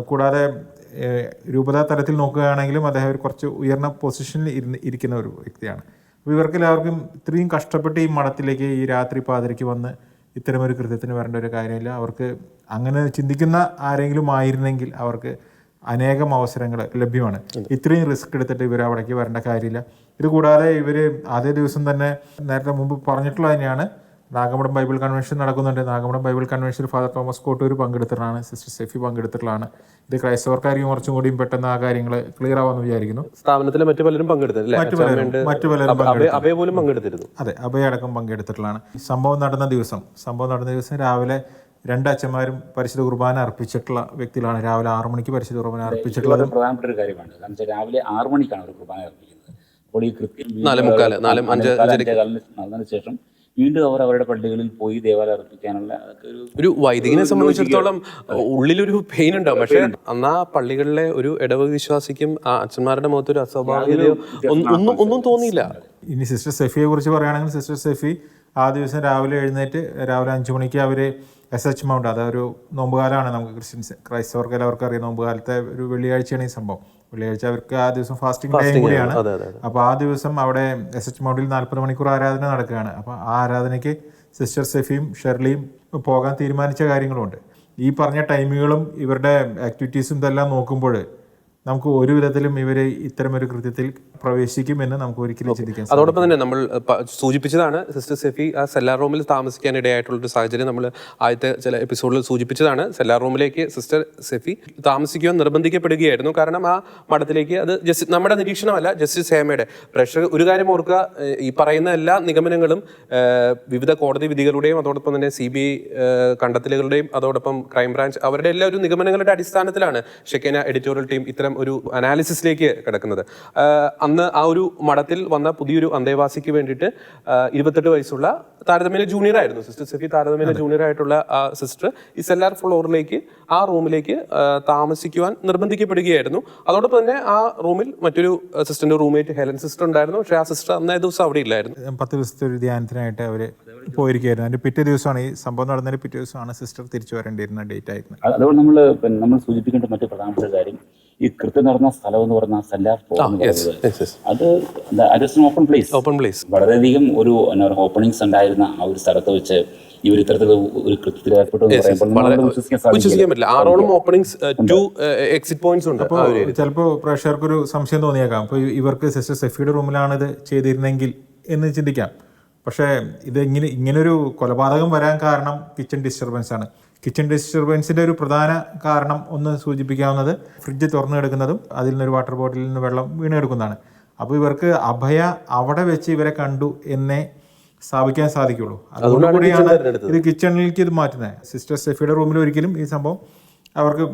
കൂടാതെ രൂപതാ തലത്തിൽ നോക്കുകയാണെങ്കിലും അദ്ദേഹം ഒരു കുറച്ച് ഉയർന്ന പൊസിഷനിൽ ഇരുന്ന് ഇരിക്കുന്ന ഒരു വ്യക്തിയാണ്. അപ്പോൾ ഇവർക്ക് എല്ലാവർക്കും ഇത്രയും കഷ്ടപ്പെട്ട് ഈ മഠത്തിലേക്ക് ഈ രാത്രി പാതിരയ്ക്ക് വന്ന് ഇത്തരമൊരു കൃത്യത്തിന് വരേണ്ട ഒരു കാര്യമില്ല. അവർക്ക് അങ്ങനെ ചിന്തിക്കുന്ന ആരെങ്കിലും ആയിരുന്നെങ്കിൽ അവർക്ക് അനേകം അവസരങ്ങൾ ലഭ്യമാണ്. ഇത്രയും റിസ്ക് എടുത്തിട്ട് ഇവർ അവിടേക്ക് വരേണ്ട കാര്യമില്ല. ഇത് കൂടാതെ ഇവർ ആദ്യ ദിവസം തന്നെ നേരത്തെ മുമ്പ് പറഞ്ഞിട്ടുള്ളത് തന്നെയാണ് നാഗമഠം ബൈബിൾ കൺവെൻഷൻ നടക്കുന്നുണ്ട്. നാഗമഠം ബൈബിൾ കൺവെൻഷനിൽ ഫാദർ തോമസ് കോട്ടൂർ പങ്കെടുത്തിട്ടുള്ളതാണ് സിസ്റ്റർ സെഫി പങ്കെടുത്തിട്ടുള്ളതാണ്. ഇത് ക്രൈസ്തവർക്കായിരിക്കും കുറച്ചും കൂടിയും പെട്ടെന്ന് ആ കാര്യങ്ങൾ ക്ലിയർ ആവാന്ന് വിചാരിക്കുന്നു. സ്ഥാപനത്തിലെ മറ്റു പലരും പങ്കെടുത്തില്ല മറ്റു പലരും മറ്റു പലരും പോലും പങ്കെടുത്തിരുന്നു. അതെ അഭയടക്കം പങ്കെടുത്തിട്ടുള്ളതാണ്. സംഭവം നടന്ന ദിവസം സംഭവം നടന്ന ദിവസം രാവിലെ രണ്ട് അച്ഛന്മാരും പരിശുദ്ധ കുർബാന അർപ്പിച്ചിട്ടുള്ള വ്യക്തികളാണ്. രാവിലെ ആറു മണിക്ക് പരിശുദ്ധ കുർബാന അർപ്പിച്ചിട്ടുള്ളത്. പ്രധാനപ്പെട്ട ഒരു കാര്യമാണ്. കാരണം വെച്ചാൽ രാവിലെ ആറു മണിക്കാണ് ഒരു കുർബാന അർപ്പിക്കുന്നത്. അപ്പോൾ ഈ കൃത്യം വീണ്ടും മുക്കാൽ, നാല് അഞ്ച് നാലേ മുക്കാൽ, ശേഷം വീണ്ടും അവർ അവരുടെ പള്ളികളിൽ പോയി ദേവാലയം അർപ്പിക്കാനുള്ള അതൊക്കെ ഒരു ഒരു വൈദികനെ സംബന്ധിച്ചിടത്തോളം ഉള്ളിലൊരു പെയിൻ ഉണ്ടാവും. പക്ഷെ എന്നാ പള്ളികളിലെ ഒരു ഇടവക വിശ്വാസിക്കും ആ അച്ഛന്മാരുടെ മുഖത്ത് ഒരു അസ്വാഭാവികതയോ ഒന്നും ഒന്നും ഒന്നും തോന്നിയില്ല. ഇനി സിസ്റ്റർ സെഫിയെ കുറിച്ച് പറയുകയാണെങ്കിൽ സിസ്റ്റർ സെഫി ആ ദിവസം രാവിലെ എഴുന്നേറ്റ് രാവിലെ അഞ്ചു മണിക്ക് അവർ എസ് എച്ച് മൗണ്ട് അതൊരു നോമ്പുകാലമാണ് നമുക്ക് ക്രിസ്ത്യൻസ് ക്രൈസ്തവർക്ക് എല്ലാവർക്കും അറിയാം. നോമ്പുകാലത്തെ ഒരു വെള്ളിയാഴ്ചയാണ് ഈ സംഭവം. വെള്ളിയാഴ്ച അവർക്ക് ആ ദിവസം ഫാസ്റ്റിംഗ് ടൈം കൂടിയാണ്. അപ്പോൾ ആ ദിവസം അവിടെ എസ് എച്ച് മൗണ്ടിൽ നാൽപ്പത് മണിക്കൂർ ആരാധന നടക്കുകയാണ്. അപ്പോൾ ആ ആരാധനയ്ക്ക് സിസ്റ്റർ സെഫിയും ഷെർലിയും പോകാൻ തീരുമാനിച്ച കാര്യങ്ങളുണ്ട്. ഈ പറഞ്ഞ ടൈമുകളും ഇവരുടെ ആക്ടിവിറ്റീസും ഇതെല്ലാം നോക്കുമ്പോൾ നമുക്ക് ഒരു വിധത്തിലും ഇവർ ഇത്തരമൊരു കൃത്യത്തിൽ പ്രവേശിക്കുമെന്ന് നമുക്ക് ഒരിക്കലും ചിന്തിക്കാം. അതോടൊപ്പം തന്നെ നമ്മൾ സൂചിപ്പിച്ചതാണ് സിസ്റ്റർ സെഫി ആ സെല്ലാർ റൂമിൽ താമസിക്കാൻ ഇടയായിട്ടുള്ള ഒരു സാഹചര്യം നമ്മൾ ആദ്യത്തെ ചില എപ്പിസോഡിൽ സൂചിപ്പിച്ചതാണ്. സെല്ലാർ റൂമിലേക്ക് സിസ്റ്റർ സെഫി താമസിക്കുവാൻ നിർബന്ധിക്കപ്പെടുകയായിരുന്നു. കാരണം ആ മഠത്തിലേക്ക് അത് ജസ്റ്റ് നമ്മുടെ നിരീക്ഷണമല്ല ജസ്റ്റിസ് ഹേമയുടെ പ്രഷർ ഒരു കാര്യം ഓർക്കുക ഈ പറയുന്ന എല്ലാ നിഗമനങ്ങളും വിവിധ കോടതി വിധികളുടെയും അതോടൊപ്പം തന്നെ സി ബി ഐ കണ്ടെത്തലുകളുടെയും അതോടൊപ്പം ക്രൈംബ്രാഞ്ച് അവരുടെ എല്ലാ ഒരു നിഗമനങ്ങളുടെ അടിസ്ഥാനത്തിലാണ് ഷെക്കേന എഡിറ്റോറിയൽ ടീം ഇത്തരം ഒരു അനാലിസിസിലേക്ക് കിടക്കുന്നത്. അന്ന് ആ ഒരു മഠത്തിൽ വന്ന പുതിയൊരു അന്തേവാസിക്ക് വേണ്ടിയിട്ട് ഇരുപത്തെട്ട് വയസ്സുള്ള താരതമ്യേന ജൂനിയർ ആയിരുന്നു. സിസ്റ്റർ സെഫി താരതമ്യേന ജൂനിയർ ആയിട്ടുള്ള ആ സിസ്റ്റർ ഈ സെല്ലാർ ഫ്ലോറിലേക്ക് ആ റൂമിലേക്ക് താമസിക്കുവാൻ നിർബന്ധിക്കപ്പെടുകയായിരുന്നു. അതോടൊപ്പം തന്നെ ആ റൂമിൽ മറ്റൊരു സിസ്റ്ററിന്റെ റൂമേറ്റ് ഹെലൻ സിസ്റ്റർ ഉണ്ടായിരുന്നു. പക്ഷേ ആ സിസ്റ്റർ അന്നേ ദിവസം അവിടെ ഇല്ലായിരുന്നു. പത്ത് ദിവസത്തെ ഒരു ധ്യാനത്തിനായിട്ട് അവർ പോയിരിക്കുകയായിരുന്നു. അതിന്റെ പിറ്റേ ദിവസമാണ് ഈ സംഭവം നടന്നതിന് പിറ്റേ ദിവസമാണ് സിസ്റ്റർ തിരിച്ചു വരേണ്ടിയിരുന്ന ഡേറ്റ് ആയിരുന്നു അത് അതുകൊണ്ട് നമ്മൾ നമ്മൾ സൂചിപ്പിക്കേണ്ട മറ്റു പ്രധാനപ്പെട്ട കാര്യം ഈ കൃത്യം നടന്ന സ്ഥലം എന്ന് പറഞ്ഞാൽ സല്ലാർ അത് പറയുന്നത് ഓപ്പൺ പ്ലേസ് ഓപ്പൺ പ്ലേസ് വളരെയധികം ഒരു ഓപ്പണിങ്സ് ഉണ്ടായിരുന്ന ആ ഒരു സ്ഥലത്ത് വെച്ച് ഇവർ ഇത്തരത്തിൽ ഒരു കൃത്യത്തിൽ ഏർപ്പെട്ടു ആറോളം ഓപ്പണിങ്സ് ടു എക്സിറ്റ് പോയിന്റ്സ് ഉണ്ട്. ആ ഒരു സംശയം തോന്നിയേക്കാം. അപ്പോൾ ഇവർക്ക് സിസ്റ്റർ സെഫിയുടെ റൂമിലാണ് ഇത് ചെയ്തിരുന്നെങ്കിൽ എന്ന് ചിന്തിക്കാം. പക്ഷേ ഇത് ഇങ്ങനെ ഇങ്ങനൊരു കൊലപാതകം വരാൻ കാരണം കിച്ചൺ ഡിസ്റ്റർബൻസ് ആണ്. കിച്ചൺ ഡിസ്റ്റർബൻസിന്റെ ഒരു പ്രധാന കാരണം ഒന്ന് സൂചിപ്പിക്കാവുന്നത് ഫ്രിഡ്ജ് തുറന്നു കിടക്കുന്നതും അതിൽ നിന്നൊരു വാട്ടർ ബോട്ടിലിൽ നിന്ന് വെള്ളം വീണ് കിടക്കുന്നതാണ് അപ്പോൾ ഇവർക്ക് അഭയ അവിടെ വെച്ച് ഇവരെ കണ്ടു എന്നേ സ്ഥാപിക്കാൻ സാധിക്കുള്ളൂ. അതുകൊണ്ടുകൂടിയാണ് ഇത് കിച്ചണിലേക്ക് ഇത് മാറ്റുന്നത്. സിസ്റ്റർ സെഫിയുടെ റൂമിൽ ഒരിക്കലും ഈ സംഭവം അവർക്ക്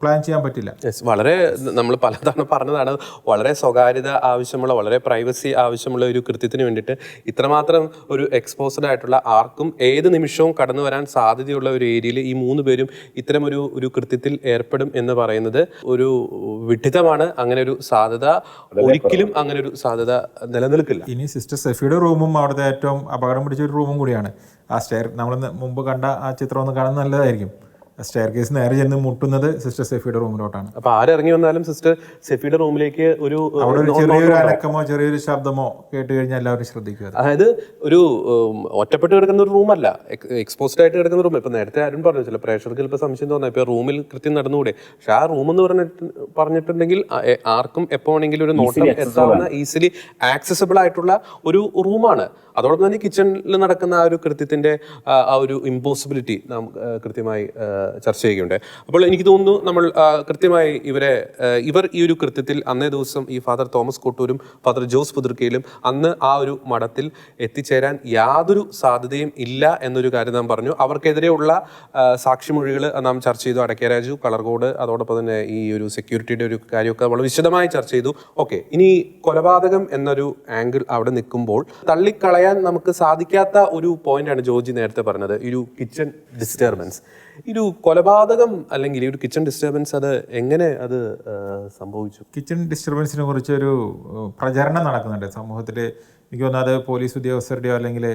പ്ലാൻ ചെയ്യാൻ പറ്റില്ല. Yes, വളരെ നമ്മൾ പലതവണ പറഞ്ഞതാണ് വളരെ സ്വകാര്യത ആവശ്യമുള്ള വളരെ പ്രൈവസി ആവശ്യമുള്ള ഒരു കൃത്യത്തിന് വേണ്ടിയിട്ട് ഇത്രമാത്രം ഒരു എക്സ്പോസ്ഡ് ആയിട്ടുള്ള ആർക്കും ഏത് നിമിഷവും കടന്നു വരാൻ സാധ്യതയുള്ള ഒരു ഏരിയയിൽ ഈ മൂന്ന് പേരും ഇത്തരം ഒരു ഒരു കൃത്യത്തിൽ ഏർപ്പെടും എന്ന് പറയുന്നത് ഒരു വിഡിതമാണ്. അങ്ങനെ ഒരു സാധ്യത ഒരിക്കലും അങ്ങനെ ഒരു സാധ്യത നിലനിൽക്കില്ല. ഇനി സിസ്റ്റർ സെഫിയുടെ റൂമും അവിടുത്തെ ഏറ്റവും അപകടം പിടിച്ച ഒരു റൂമും കൂടിയാണ്. ആ സ്റ്റെയർ നമ്മൾ മുമ്പ് കണ്ട ആ ചിത്രം ഒന്ന് കാണാൻ നല്ലതായിരിക്കും. സ്റ്റെയർ കേസ് നേരെ ചെന്ന് മുട്ടുന്നത് സിസ്റ്റർ സെഫിയുടെ റൂമിലോട്ടാണ്. അപ്പൊ ആരിറങ്ങി വന്നാലും സിസ്റ്റർ സെഫിയുടെ റൂമിലേക്ക് ഒരു അവിടെ ഒരു ചെറിയൊരു അനക്കമോ ചെറിയൊരു ശബ്ദമോ കേട്ട് കഴിഞ്ഞാൽ എല്ലാവരും ശ്രദ്ധിക്കുക അതായത് ഒരു ഒറ്റപ്പെട്ട് കിടക്കുന്ന ഒരു റൂമല്ല എക്സ്പോസ്ഡ് ആയിട്ട് കിടക്കുന്ന റൂം ഇപ്പൊ നേരത്തെ ആരും പറഞ്ഞു ചില പ്രേക്ഷകർക്ക് ചിലപ്പോൾ സംശയം തോന്നാ. ഇപ്പൊ റൂമിൽ കൃത്യം നടന്നുകൂടെ? പക്ഷെ ആ റൂം എന്ന് പറഞ്ഞിട്ട് പറഞ്ഞിട്ടുണ്ടെങ്കിൽ ആർക്കും എപ്പോ വേണമെങ്കിലും ഒരു നോട്ടം എത്താവുന്ന ഈസിലി ആക്സസിബിൾ ആയിട്ടുള്ള ഒരു റൂമാണ് അതോടൊപ്പം തന്നെ കിച്ചണിൽ നടക്കുന്ന ആ ഒരു കൃത്യത്തിന്റെ ആ, ഒരു ഇമ്പോസിബിലിറ്റി നാം കൃത്യമായി ചർച്ച ചെയ്യുകയുണ്ട്. അപ്പോൾ എനിക്ക് തോന്നുന്നു നമ്മൾ കൃത്യമായി ഇവരെ ഇവർ ഈ ഒരു കൃത്യത്തിൽ അന്നേ ദിവസം ഈ ഫാദർ തോമസ് കോട്ടൂരും ഫാദർ ജോസ് പുതിർക്കയിലും അന്ന് ആ ഒരു മഠത്തിൽ എത്തിച്ചേരാൻ യാതൊരു സാധ്യതയും ഇല്ല എന്നൊരു കാര്യം നാം പറഞ്ഞു. അവർക്കെതിരെയുള്ള സാക്ഷിമൊഴികൾ നാം ചർച്ച ചെയ്തു. അടക്കരാജു കളർകോട് അതോടൊപ്പം തന്നെ ഈ ഒരു സെക്യൂരിറ്റിയുടെ ഒരു കാര്യമൊക്കെ നമ്മൾ വിശദമായി ചർച്ച ചെയ്തു. ഓക്കെ ഇനി കൊലപാതകം എന്നൊരു ആംഗിൾ അവിടെ നിൽക്കുമ്പോൾ തള്ളിക്കളയാൻ നമുക്ക് സാധിക്കാത്ത ഒരു പോയിന്റാണ് ജോർജി നേരത്തെ പറഞ്ഞത്. ഒരു കിച്ചൺ ഡിസ്റ്റർബൻസ് ഒരു കൊലപാതകം അല്ലെങ്കിൽ ഒരു കിച്ചൺ ഡിസ്റ്റർബൻസ് അത് എങ്ങനെ അത് സംഭവിച്ചു? കിച്ചൺ ഡിസ്റ്റർബൻസിനെ കുറിച്ച് ഒരു പ്രചരണം നടക്കുന്നുണ്ട് സമൂഹത്തിൽ എനിക്ക് തോന്നുന്നത് പോലീസ് ഉദ്യോഗസ്ഥരുടെയോ അല്ലെങ്കിൽ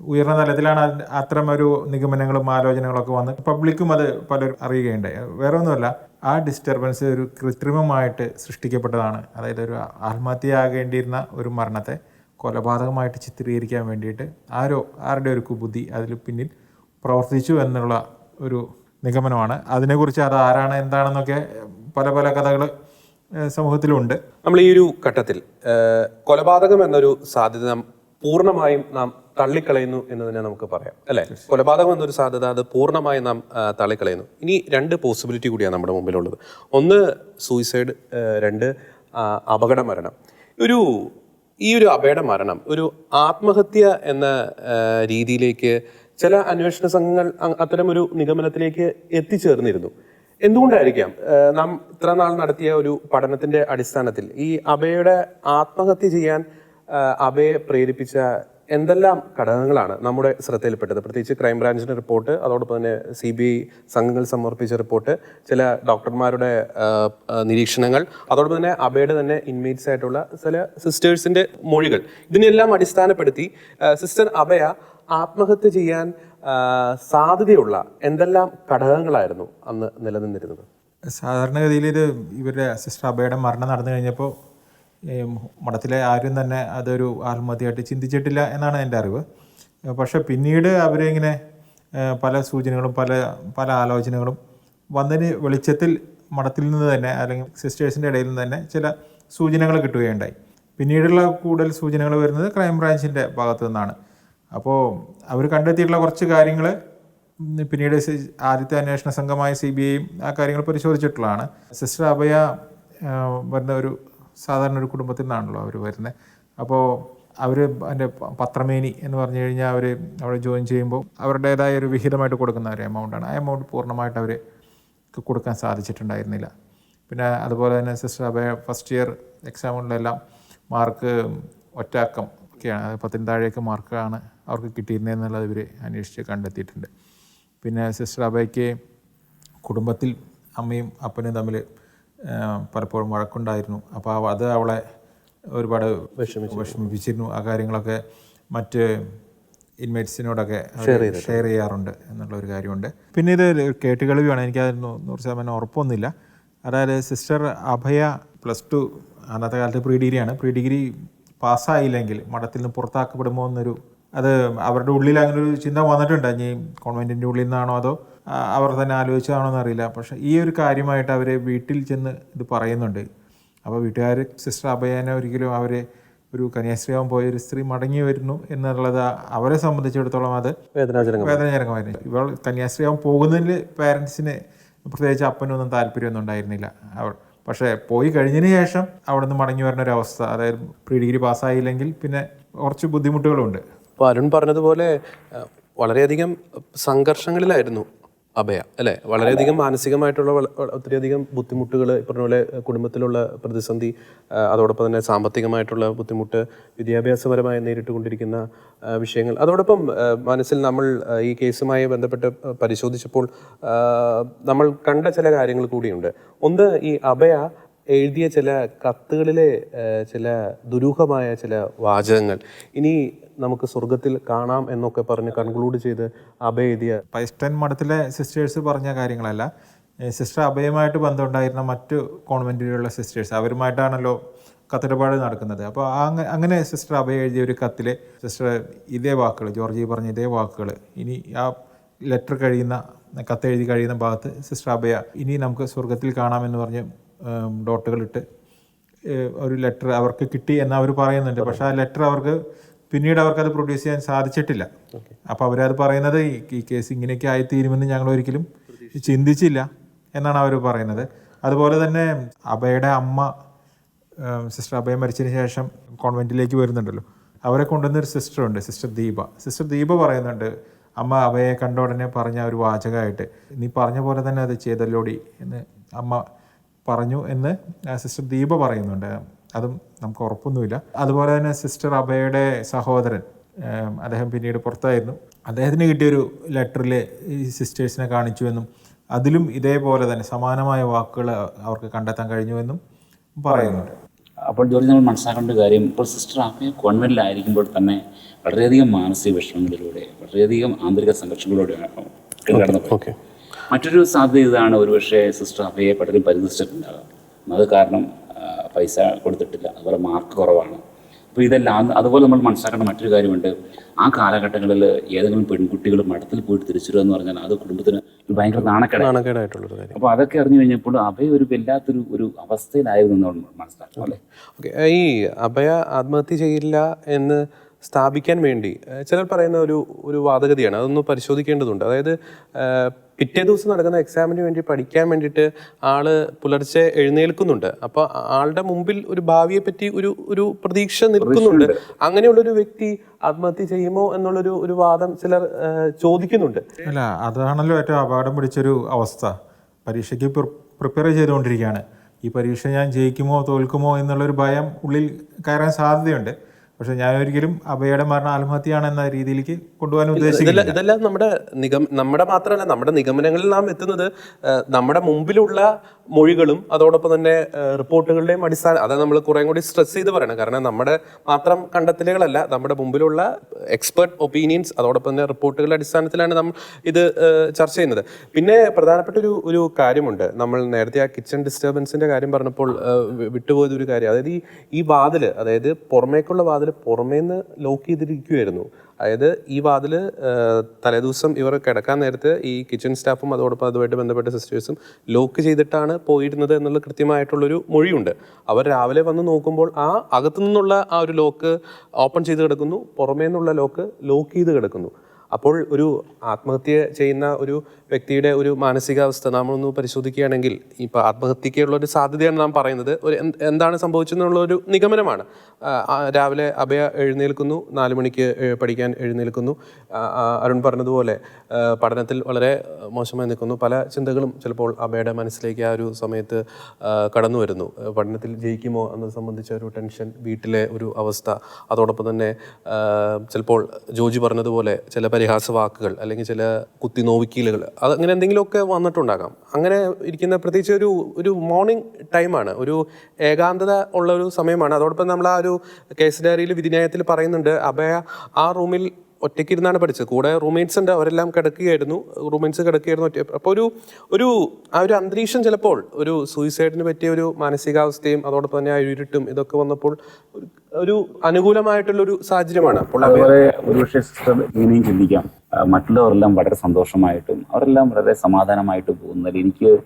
ഉയർന്ന തലത്തിലാണ് അത്തരം ഒരു നിഗമനങ്ങളും ആലോചനകളൊക്കെ വന്ന് പബ്ലിക്കും അത് പലരും അറിയുകയുണ്ടായി. വേറെ ഒന്നുമല്ല ആ ഡിസ്റ്റർബൻസ് ഒരു കൃത്രിമമായിട്ട് സൃഷ്ടിക്കപ്പെട്ടതാണ്. അതായത് ഒരു ആത്മഹത്യ ആത്മഹത്യയാകേണ്ടിയിരുന്ന ഒരു മരണത്തെ. കൊലപാതകമായിട്ട് ചിത്രീകരിക്കാൻ വേണ്ടിയിട്ട് ആരോ ആരുടെ ഒരു കുബുദ്ധി അതിൽ പിന്നിൽ പ്രവർത്തിച്ചു എന്നുള്ള ഒരു നിഗമനമാണ്. അതിനെക്കുറിച്ച് അത് ആരാണ് എന്താണെന്നൊക്കെ പല പല കഥകൾ സമൂഹത്തിലുണ്ട്. നമ്മൾ ഈ ഒരു ഘട്ടത്തിൽ കൊലപാതകം എന്നൊരു സാധ്യത നാം പൂർണമായും നാം തള്ളിക്കളയുന്നു എന്ന് തന്നെ നമുക്ക് പറയാം അല്ലെ? കൊലപാതകം എന്നൊരു സാധ്യത അത് പൂർണമായും നാം തള്ളിക്കളയുന്നു. ഇനി രണ്ട് പോസിബിലിറ്റി കൂടിയാണ് നമ്മുടെ മുമ്പിലുള്ളത്. ഒന്ന് സൂയിസൈഡ് രണ്ട് അപകട മരണം. ഒരു ഈ ഒരു അപകട മരണം ഒരു ആത്മഹത്യ എന്ന രീതിയിലേക്ക് ചില അന്വേഷണ സംഘങ്ങൾ അത്തരം ഒരു നിഗമനത്തിലേക്ക് എത്തിച്ചേർന്നിരുന്നു. എന്തുകൊണ്ടായിരിക്കാം നാം ഇത്ര നാൾ നടത്തിയ ഒരു പഠനത്തിന്റെ അടിസ്ഥാനത്തിൽ ഈ അബയുടെ ആത്മഹത്യ ചെയ്യാൻ അബയെ പ്രേരിപ്പിച്ച എന്തെല്ലാം ഘടകങ്ങളാണ് നമ്മുടെ ശ്രദ്ധയിൽപ്പെട്ടത്? പ്രത്യേകിച്ച് ക്രൈംബ്രാഞ്ചിന്റെ റിപ്പോർട്ട് അതോടൊപ്പം തന്നെ സി ബി ഐ സംഘങ്ങൾ സമർപ്പിച്ച റിപ്പോർട്ട് ചില ഡോക്ടർമാരുടെ നിരീക്ഷണങ്ങൾ അതോടൊപ്പം തന്നെ അബയുടെ തന്നെ ഇൻമേറ്റ്സ് ആയിട്ടുള്ള ചില സിസ്റ്റേഴ്സിന്റെ മൊഴികൾ. ഇതിനെല്ലാം അടിസ്ഥാനപ്പെടുത്തി സിസ്റ്റർ അബയ ആത്മഹത്യ ചെയ്യാൻ സാധ്യതയുള്ള എന്തെല്ലാം ഘടകങ്ങളായിരുന്നു അന്ന് നിലനിന്നിരുന്നത്? സാധാരണഗതിയിൽ ഇത് ഇവരുടെ സിസ്റ്റർ അബയുടെ മരണം നടന്നു കഴിഞ്ഞപ്പോൾ മഠത്തിലെ ആരും തന്നെ അതൊരു ആത്മഹത്യയായിട്ട് ചിന്തിച്ചിട്ടില്ല എന്നാണ് എന്റെ അറിവ്. പക്ഷെ പിന്നീട് അവരിങ്ങനെ പല സൂചനകളും പല പല ആലോചനകളും വന്നതിന് വെളിച്ചത്തിൽ മഠത്തിൽ നിന്ന് തന്നെ അല്ലെങ്കിൽ സിസ്റ്റേഴ്സിന്റെ ഇടയിൽ നിന്ന് തന്നെ ചില സൂചനകൾ കിട്ടുകയുണ്ടായി. പിന്നീടുള്ള കൂടുതൽ സൂചനകൾ വരുന്നത് ക്രൈംബ്രാഞ്ചിന്റെ ഭാഗത്തു നിന്നാണ്. അപ്പോൾ അവർ കണ്ടെത്തിയിട്ടുള്ള കുറച്ച് കാര്യങ്ങൾ പിന്നീട് ആദ്യത്തെ അന്വേഷണ സംഘമായ സി ബി ഐയും ആ കാര്യങ്ങൾ പരിശോധിച്ചിട്ടുള്ളതാണ്. സിസ്റ്റർ അഭയ വരുന്ന ഒരു സാധാരണ ഒരു കുടുംബത്തിൽ നിന്നാണല്ലോ അവർ വരുന്നത് അപ്പോൾ അവർ എന്റെ പത്രമേനി എന്ന് പറഞ്ഞു കഴിഞ്ഞാൽ അവർ അവിടെ ജോയിൻ ചെയ്യുമ്പോൾ അവരുടേതായ ഒരു വിഹിതമായിട്ട് കൊടുക്കുന്ന ഒരു എമൗണ്ടാണ് ആ എമൗണ്ട് പൂർണമായിട്ട് അവർ കൊടുക്കാൻ സാധിച്ചിട്ടുണ്ടായിരുന്നില്ല. പിന്നെ അതുപോലെ തന്നെ സിസ്റ്റർ അഭയ ഫസ്റ്റ് ഇയർ എക്സാമുകളിലെല്ലാം മാർക്ക് ഒറ്റാക്കം ഒക്കെയാണ്. പത്തിന് താഴേക്ക് മാർക്കാണ് അവർക്ക് കിട്ടിയിരുന്നതെന്നുള്ളത് ഇവർ അന്വേഷിച്ച് കണ്ടെത്തിയിട്ടുണ്ട്. പിന്നെ സിസ്റ്റർ അഭയ്ക്ക് കുടുംബത്തിൽ അമ്മയും അപ്പനും തമ്മിൽ പലപ്പോഴും വഴക്കുണ്ടായിരുന്നു. അപ്പോൾ അത് അവളെ ഒരുപാട് വിഷമിപ്പിച്ചിരുന്നു. ആ കാര്യങ്ങളൊക്കെ മറ്റ് ഇൻമേറ്റ്സിനോടൊക്കെ ഷെയർ ചെയ്യാറുണ്ട് എന്നുള്ള ഒരു കാര്യമുണ്ട്. പിന്നെ ഇത് കേട്ടുകളിവാണ് എനിക്ക് അതിന് നൂ- നൂറ് ശതമാനം ഉറപ്പൊന്നുമില്ല. അതായത് സിസ്റ്റർ അഭയ പ്ലസ് ടു അന്നത്തെ കാലത്ത് പ്രീ ഡിഗ്രിയാണ് പ്രീ ഡിഗ്രി പാസ്സായില്ലെങ്കിൽ മഠത്തിൽ നിന്ന് പുറത്താക്കപ്പെടുമോ എന്നൊരു അത് അവരുടെ ഉള്ളിൽ അങ്ങനെ ഒരു ചിന്ത വന്നിട്ടുണ്ട്. ഇനി കോൺവെന്റിന്റെ ഉള്ളിൽ നിന്നാണോ അതോ അവർ തന്നെ ആലോചിച്ചതാണോ എന്നറിയില്ല പക്ഷേ ഈ ഒരു കാര്യമായിട്ട് അവരെ വീട്ടിൽ ചെന്ന് ഇത് പറയുന്നുണ്ട്. അപ്പോൾ വീട്ടുകാർ സിസ്റ്റർ അഭയനെ ഒരിക്കലും അവരെ ഒരു കന്യാസ്ത്രീയാവാൻ പോയ ഒരു സ്ത്രീ മടങ്ങി വരുന്നു എന്നുള്ളത് അവരെ സംബന്ധിച്ചിടത്തോളം അത് വേദനാജനകം വേദനാജനകമായിരുന്നു. ഇവൾ കന്യാസ്ത്രീയാവാൻ പോകുന്നതിൽ പാരൻസിന് പ്രത്യേകിച്ച് അപ്പനൊന്നും താല്പര്യമൊന്നും ഉണ്ടായിരുന്നില്ല. അവൾ പക്ഷേ പോയി കഴിഞ്ഞതിന് ശേഷം അവിടെ നിന്ന് മടങ്ങി വരുന്ന ഒരു അവസ്ഥ. അതായത് പ്രീ ഡിഗ്രി പാസ്സായില്ലെങ്കിൽ പിന്നെ കുറച്ച് ബുദ്ധിമുട്ടുകളുണ്ട്. അപ്പോൾ അരുൺ പറഞ്ഞതുപോലെ വളരെയധികം സംഘർഷങ്ങളിലായിരുന്നു അഭയ അല്ലേ? വളരെയധികം മാനസികമായിട്ടുള്ള ഒത്തിരിയധികം ബുദ്ധിമുട്ടുകൾ പറഞ്ഞ പോലെ കുടുംബത്തിലുള്ള പ്രതിസന്ധി അതോടൊപ്പം തന്നെ സാമ്പത്തികമായിട്ടുള്ള ബുദ്ധിമുട്ട് വിദ്യാഭ്യാസപരമായി നേരിട്ടുകൊണ്ടിരിക്കുന്ന കൊണ്ടിരിക്കുന്ന വിഷയങ്ങൾ. അതോടൊപ്പം മനസ്സിൽ നമ്മൾ ഈ കേസുമായി ബന്ധപ്പെട്ട് പരിശോധിച്ചപ്പോൾ നമ്മൾ കണ്ട ചില കാര്യങ്ങൾ കൂടിയുണ്ട്. ഒന്ന് ഈ അഭയ എഴുതിയ ചില കത്തുകളിലെ ചില ദുരൂഹമായ ചില വാചകങ്ങൾ. ഇനി നമുക്ക് സ്വർഗത്തിൽ കാണാം എന്നൊക്കെ പറഞ്ഞ് കൺക്ലൂഡ് ചെയ്ത് അഭയ എഴുതിയ പൈസ്റ്റൻ മഠത്തിലെ സിസ്റ്റേഴ്സ് പറഞ്ഞ കാര്യങ്ങളല്ല. സിസ്റ്റർ അഭയമായിട്ട് ബന്ധമുണ്ടായിരുന്ന മറ്റു കോൺവെന്റിലുള്ള സിസ്റ്റേഴ്സ് അവരുമായിട്ടാണല്ലോ കത്തിടപാട് നടക്കുന്നത്. അപ്പോൾ അങ്ങനെ സിസ്റ്റർ അഭയ എഴുതിയ ഒരു കത്തിൽ സിസ്റ്റർ ഇതേ വാക്കുകൾ ജോർജി പറഞ്ഞ ഇതേ വാക്കുകൾ ഇനി ആ ലെറ്റർ കഴിയുന്ന കത്തെഴുതി കഴിയുന്ന ഭാഗത്ത് സിസ്റ്റർ അഭയ ഇനി നമുക്ക് സ്വർഗത്തിൽ കാണാമെന്ന് പറഞ്ഞ് ഡോട്ടുകളിട്ട് ഒരു ലെറ്റർ അവർക്ക് കിട്ടി എന്ന് അവർ പറയുന്നുണ്ട്. പക്ഷേ ആ ലെറ്റർ അവർക്ക് പിന്നീട് അവർക്കത് പ്രൊഡ്യൂസ് ചെയ്യാൻ സാധിച്ചിട്ടില്ല. അപ്പോൾ അവരത് പറയുന്നത് ഈ- കേസ് ഇങ്ങനെയൊക്കെ ആയിത്തീരുമെന്ന് ഞങ്ങൾ ഒരിക്കലും ചിന്തിച്ചില്ല എന്നാണ് അവർ പറയുന്നത്. അതുപോലെ തന്നെ അഭയുടെ അമ്മ സിസ്റ്റർ അഭയ മരിച്ചതിന് ശേഷം കോൺവെന്റിലേക്ക് വരുന്നുണ്ടല്ലോ. അവരെ കൊണ്ടുവന്ന ഒരു സിസ്റ്റർ ഉണ്ട് സിസ്റ്റർ ദീപ. സിസ്റ്റർ ദീപ പറയുന്നുണ്ട് അമ്മ അവയെ കണ്ട ഉടനെ പറഞ്ഞ ഒരു വാചകമായിട്ട് നീ പറഞ്ഞ പോലെ തന്നെ അത് ചെയ്തല്ലോടി എന്ന് അമ്മ പറഞ്ഞു എന്ന് സിസ്റ്റർ ദീപ പറയുന്നുണ്ട്. അതും നമുക്ക് ഉറപ്പൊന്നുമില്ല. അതുപോലെ തന്നെ സിസ്റ്റർ അഭയുടെ സഹോദരൻ അദ്ദേഹം പിന്നീട് പുറത്തായിരുന്നു. അദ്ദേഹത്തിന് കിട്ടിയൊരു ലെറ്ററിൽ ഈ സിസ്റ്റേഴ്സിനെ കാണിച്ചുവെന്നും അതിലും ഇതേപോലെ തന്നെ സമാനമായ വാക്കുകൾ അവർക്ക് കണ്ടെത്താൻ കഴിഞ്ഞുവെന്നും പറയുന്നുണ്ട്. അപ്പോൾ ജോലി നമ്മൾ മനസ്സിലാക്കേണ്ട കാര്യം ഇപ്പോൾ സിസ്റ്റർ ആഫിയ കോൺവെന്റിലായിരിക്കുമ്പോൾ തന്നെ വളരെയധികം മാനസിക വിഷമങ്ങളിലൂടെ വളരെയധികം ആന്തരിക സംഘർഷങ്ങളിലൂടെയാണ് കടന്നുപോയത് ഓക്കെ മറ്റൊരു സാധ്യത ഇതാണ് ഒരുപക്ഷെ സിസ്റ്റർ അഭയെ പലരും പരിഹസിച്ചിട്ടുണ്ടാകാം. അത് കാരണം പൈസ കൊടുത്തിട്ടില്ല. അതുപോലെ മാർക്ക് കുറവാണ്. അപ്പോൾ ഇതെല്ലാം അതുപോലെ നമ്മൾ മനസ്സിലാക്കേണ്ട മറ്റൊരു കാര്യമുണ്ട്. ആ കാലഘട്ടങ്ങളിൽ ഏതെങ്കിലും പെൺകുട്ടികൾ മഠത്തിൽ പോയിട്ട് തിരിച്ചു എന്ന് പറഞ്ഞാൽ അത് കുടുംബത്തിന് ഒരു ഭയങ്കര നാണക്കേടായിട്ടുള്ള അപ്പോൾ അതൊക്കെ അറിഞ്ഞു കഴിഞ്ഞപ്പോൾ അഭയ ഒരു വല്ലാത്തൊരു ഒരു അവസ്ഥയിലായിരുന്നു നമ്മൾ മനസ്സിലാക്കണം അല്ലേ? ഓക്കെ. ഈ അഭയ ആത്മഹത്യ ചെയ്യില്ല എന്ന് സ്ഥാപിക്കാൻ വേണ്ടി. ചിലർ പറയുന്ന ഒരു ഒരു വാദഗതിയാണ്. അതൊന്ന് പരിശോധിക്കേണ്ടതുണ്ട്. അതായത് പിറ്റേ ദിവസം നടക്കുന്ന എക്സാമിന് വേണ്ടി പഠിക്കാൻ വേണ്ടിയിട്ട് ആൾ പുലർച്ചെ എഴുന്നേൽക്കുന്നുണ്ട്. അപ്പോൾ ആളുടെ മുമ്പിൽ ഒരു ഭാവിയെ പറ്റി ഒരു ഒരു പ്രതീക്ഷ നിൽക്കുന്നുണ്ട്. അങ്ങനെയുള്ളൊരു വ്യക്തി ആത്മഹത്യ ചെയ്യുമോ എന്നുള്ളൊരു ഒരു വാദം ചിലർ ചോദിക്കുന്നുണ്ട്. അല്ല അതാണല്ലോ ഏറ്റവും അപകടം പിടിച്ചൊരു അവസ്ഥ. പരീക്ഷയ്ക്ക് പ്രിപ്പയർ ചെയ്തുകൊണ്ടിരിക്കുകയാണ്. ഈ പരീക്ഷ ഞാൻ ജയിക്കുമോ തോൽക്കുമോ എന്നുള്ളൊരു ഭയം ഉള്ളിൽ കയറാൻ സാധ്യതയുണ്ട്. പക്ഷെ ഞാൻ ഒരിക്കലും അഭയുടെ മരണം ആത്മഹത്യയാണ് എന്ന രീതിയിലേക്ക് കൊണ്ടുപോകാൻ ഉദ്ദേശിക്കുന്നത് ഇതെല്ലാം നമ്മുടെ നിഗം നമ്മുടെ മാത്രമല്ല നമ്മുടെ നിഗമനങ്ങളിൽ നാം എത്തുന്നത് നമ്മുടെ മുമ്പിലുള്ള മൊഴികളും അതോടൊപ്പം തന്നെ റിപ്പോർട്ടുകളുടെയും അടിസ്ഥാനം അതായത് നമ്മൾ കുറേ കൂടി സ്ട്രെസ് ചെയ്ത് പറയണം. കാരണം നമ്മുടെ മാത്രം കണ്ടെത്തലുകളല്ല നമ്മുടെ മുമ്പിലുള്ള എക്സ്പെർട്ട് ഒപ്പീനിയൻസ് അതോടൊപ്പം തന്നെ റിപ്പോർട്ടുകളുടെ അടിസ്ഥാനത്തിലാണ് നമ്മൾ ഇത് ചർച്ച ചെയ്യുന്നത്. പിന്നെ പ്രധാനപ്പെട്ട ഒരു ഒരു കാര്യമുണ്ട്. നമ്മൾ നേരത്തെ ആ കിച്ചൺ ഡിസ്റ്റർബൻസിന്റെ കാര്യം പറഞ്ഞപ്പോൾ വിട്ടുപോയത് ഒരു കാര്യം. അതായത് ഈ ഈ വാതിൽ അതായത് പുറമേക്കുള്ള വാതിൽ വാതിൽ പുറമേന്ന് ലോക്ക് ചെയ്തിരിക്കുമായിരുന്നു അതായത് ഈ വാതിൽ തലേദിവസം ഇവർ കിടക്കാൻ നേരത്ത് ഈ കിച്ചൺ സ്റ്റാഫും അതോടൊപ്പം അതുമായിട്ട് ബന്ധപ്പെട്ട സിസ്റ്റേഴ്സും ലോക്ക് ചെയ്തിട്ടാണ് പോയിരുന്നത് എന്നുള്ള കൃത്യമായിട്ടുള്ളൊരു മൊഴിയുണ്ട്. അവർ രാവിലെ വന്ന് നോക്കുമ്പോൾ ആ അകത്തു നിന്നുള്ള ആ ഒരു ലോക്ക് ഓപ്പൺ ചെയ്ത് കിടക്കുന്നു പുറമേ നിന്നുള്ള ലോക്ക് ലോക്ക് ചെയ്ത് കിടക്കുന്നു. അപ്പോൾ ഒരു ആത്മഹത്യ ചെയ്യുന്ന ഒരു വ്യക്തിയുടെ ഒരു മാനസികാവസ്ഥ നമ്മളൊന്ന് പരിശോധിക്കുകയാണെങ്കിൽ ഇപ്പോൾ ആത്മഹത്യക്കുള്ള ഒരു സാധ്യതയാണ് നാം പറയുന്നത്. ഒരു എന്ത് എന്താണ് സംഭവിച്ചതെന്നുള്ള ഒരു നിഗമനമാണ്. രാവിലെ അഭയ എഴുന്നേൽക്കുന്നു നാല് മണിക്ക് പഠിക്കാൻ എഴുന്നേൽക്കുന്നു. അരുൺ പറഞ്ഞതുപോലെ പഠനത്തിൽ വളരെ മോശമായി നിൽക്കുന്നു. പല ചിന്തകളും ചിലപ്പോൾ അഭയുടെ മനസ്സിലേക്ക് ആ ഒരു സമയത്ത് കടന്നു വരുന്നു. പഠനത്തിൽ ജയിക്കുമോ എന്നത് സംബന്ധിച്ച ഒരു ടെൻഷൻ വീട്ടിലെ ഒരു അവസ്ഥ. അതോടൊപ്പം തന്നെ ചിലപ്പോൾ ജോജി പറഞ്ഞതുപോലെ ചില പരിഹാസ വാക്കുകൾ അല്ലെങ്കിൽ ചില കുത്തി നോവിക്കീലുകൾ അത് അങ്ങനെ എന്തെങ്കിലുമൊക്കെ വന്നിട്ടുണ്ടാകാം. അങ്ങനെ ഇരിക്കുന്ന പ്രത്യേകിച്ച് ഒരു ഒരു മോർണിംഗ് ടൈമാണ് ഒരു ഏകാന്തത ഉള്ള ഒരു സമയമാണ്. അതോടൊപ്പം നമ്മൾ ആ ഒരു കേസ് ഡയറിയിൽ വിധിന്യായത്തിൽ പറയുന്നുണ്ട് അഭയ ആ റൂമിൽ ഒറ്റയ്ക്കിരുന്നാണ് പഠിച്ചത്. കൂടെ റൂംമേറ്റ്സ് ഉണ്ട് അവരെല്ലാം കിടക്കുകയായിരുന്നു. റൂംമേറ്റ്സ് കിടക്കുകയായിരുന്നു ഒറ്റ അപ്പോൾ ഒരു ഒരു ആ ഒരു അന്തരീക്ഷം ചിലപ്പോൾ ഒരു സൂയിസൈഡിന് പറ്റിയ ഒരു മാനസികാവസ്ഥയും അതോടൊപ്പം തന്നെ ആ ഇതൊക്കെ വന്നപ്പോൾ ഒരു- അനുകൂലമായിട്ടുള്ളൊരു സാഹചര്യമാണ്. അപ്പോൾ ചിന്തിക്കാം. മറ്റുള്ളവരെല്ലാം വളരെ സന്തോഷമായിട്ടും അവരെല്ലാം വളരെ സമാധാനമായിട്ടും പോകുന്നതിൽ എനിക്ക്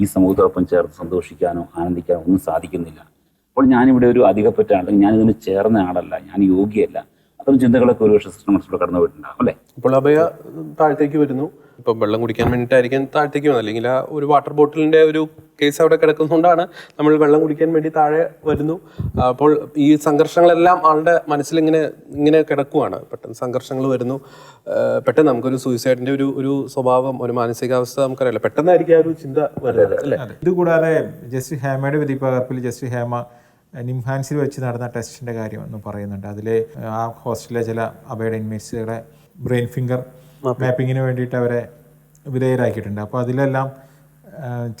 ഈ സമൂഹത്തോടൊപ്പം ചേർന്ന് സന്തോഷിക്കാനോ ആനന്ദിക്കാനോ ഒന്നും സാധിക്കുന്നില്ല. അപ്പോൾ ഞാനിവിടെ ഒരു അധികപ്പറ്റ അല്ലെങ്കിൽ ഞാൻ ഇതിന് ചേർന്ന ആളല്ല. ഞാൻ യോഗ്യല്ല അത്തരം ചിന്തകളൊക്കെ ഒരുപക്ഷെ സിസ്റ്റം മനസ്സിലൂടെ കടന്നു പോയിട്ടുണ്ടാകും അല്ലേ? അപ്പോൾ അഭയ താഴത്തേക്ക് വരുന്നു. ഇപ്പം വെള്ളം കുടിക്കാൻ വേണ്ടിയിട്ടായിരിക്കും താഴത്തേക്ക് വന്നത്. അല്ലെങ്കിൽ ആ ഒരു വാട്ടർ ബോട്ടിലിന്റെ ഒരു കേസ് അവിടെ കിടക്കുന്നതുകൊണ്ടാണ് നമ്മൾ വെള്ളം കുടിക്കാൻ വേണ്ടി താഴെ വരുന്നു. അപ്പോൾ ഈ സംഘർഷങ്ങളെല്ലാം ആളുടെ മനസ്സിൽ ഇങ്ങനെ ഇങ്ങനെ കിടക്കുവാണ്. പെട്ടെന്ന് സംഘർഷങ്ങൾ വരുന്നു. പെട്ടെന്ന് നമുക്കൊരു സൂയിസൈഡിന്റെ ഒരു ഒരു സ്വഭാവം ഒരു മാനസികാവസ്ഥ നമുക്കറിയില്ല. പെട്ടെന്നായിരിക്കും ആ ഒരു ചിന്ത വരുന്നത് അല്ലേ? അതെ. ഇതുകൂടാതെ ജസ്റ്റിസ് ഹേമയുടെ വിധി പകർപ്പിൽ ജസ്റ്റിസ് ഹേമ നിംഹാൻസിൽ വെച്ച് നടന്ന ടെസ്റ്റിന്റെ കാര്യം എന്ന് പറയുന്നുണ്ട്. അതിൽ ആ ഹോസ്റ്റലിലെ ചില അബയുടെ ഇൻമേറ്റ്സുകളെ ബ്രെയിൻ ഫിംഗർ മാപ്പിങ്ങിന് വേണ്ടിയിട്ട് അവരെ വിധേയരാക്കിയിട്ടുണ്ട്. അപ്പോൾ അതിലെല്ലാം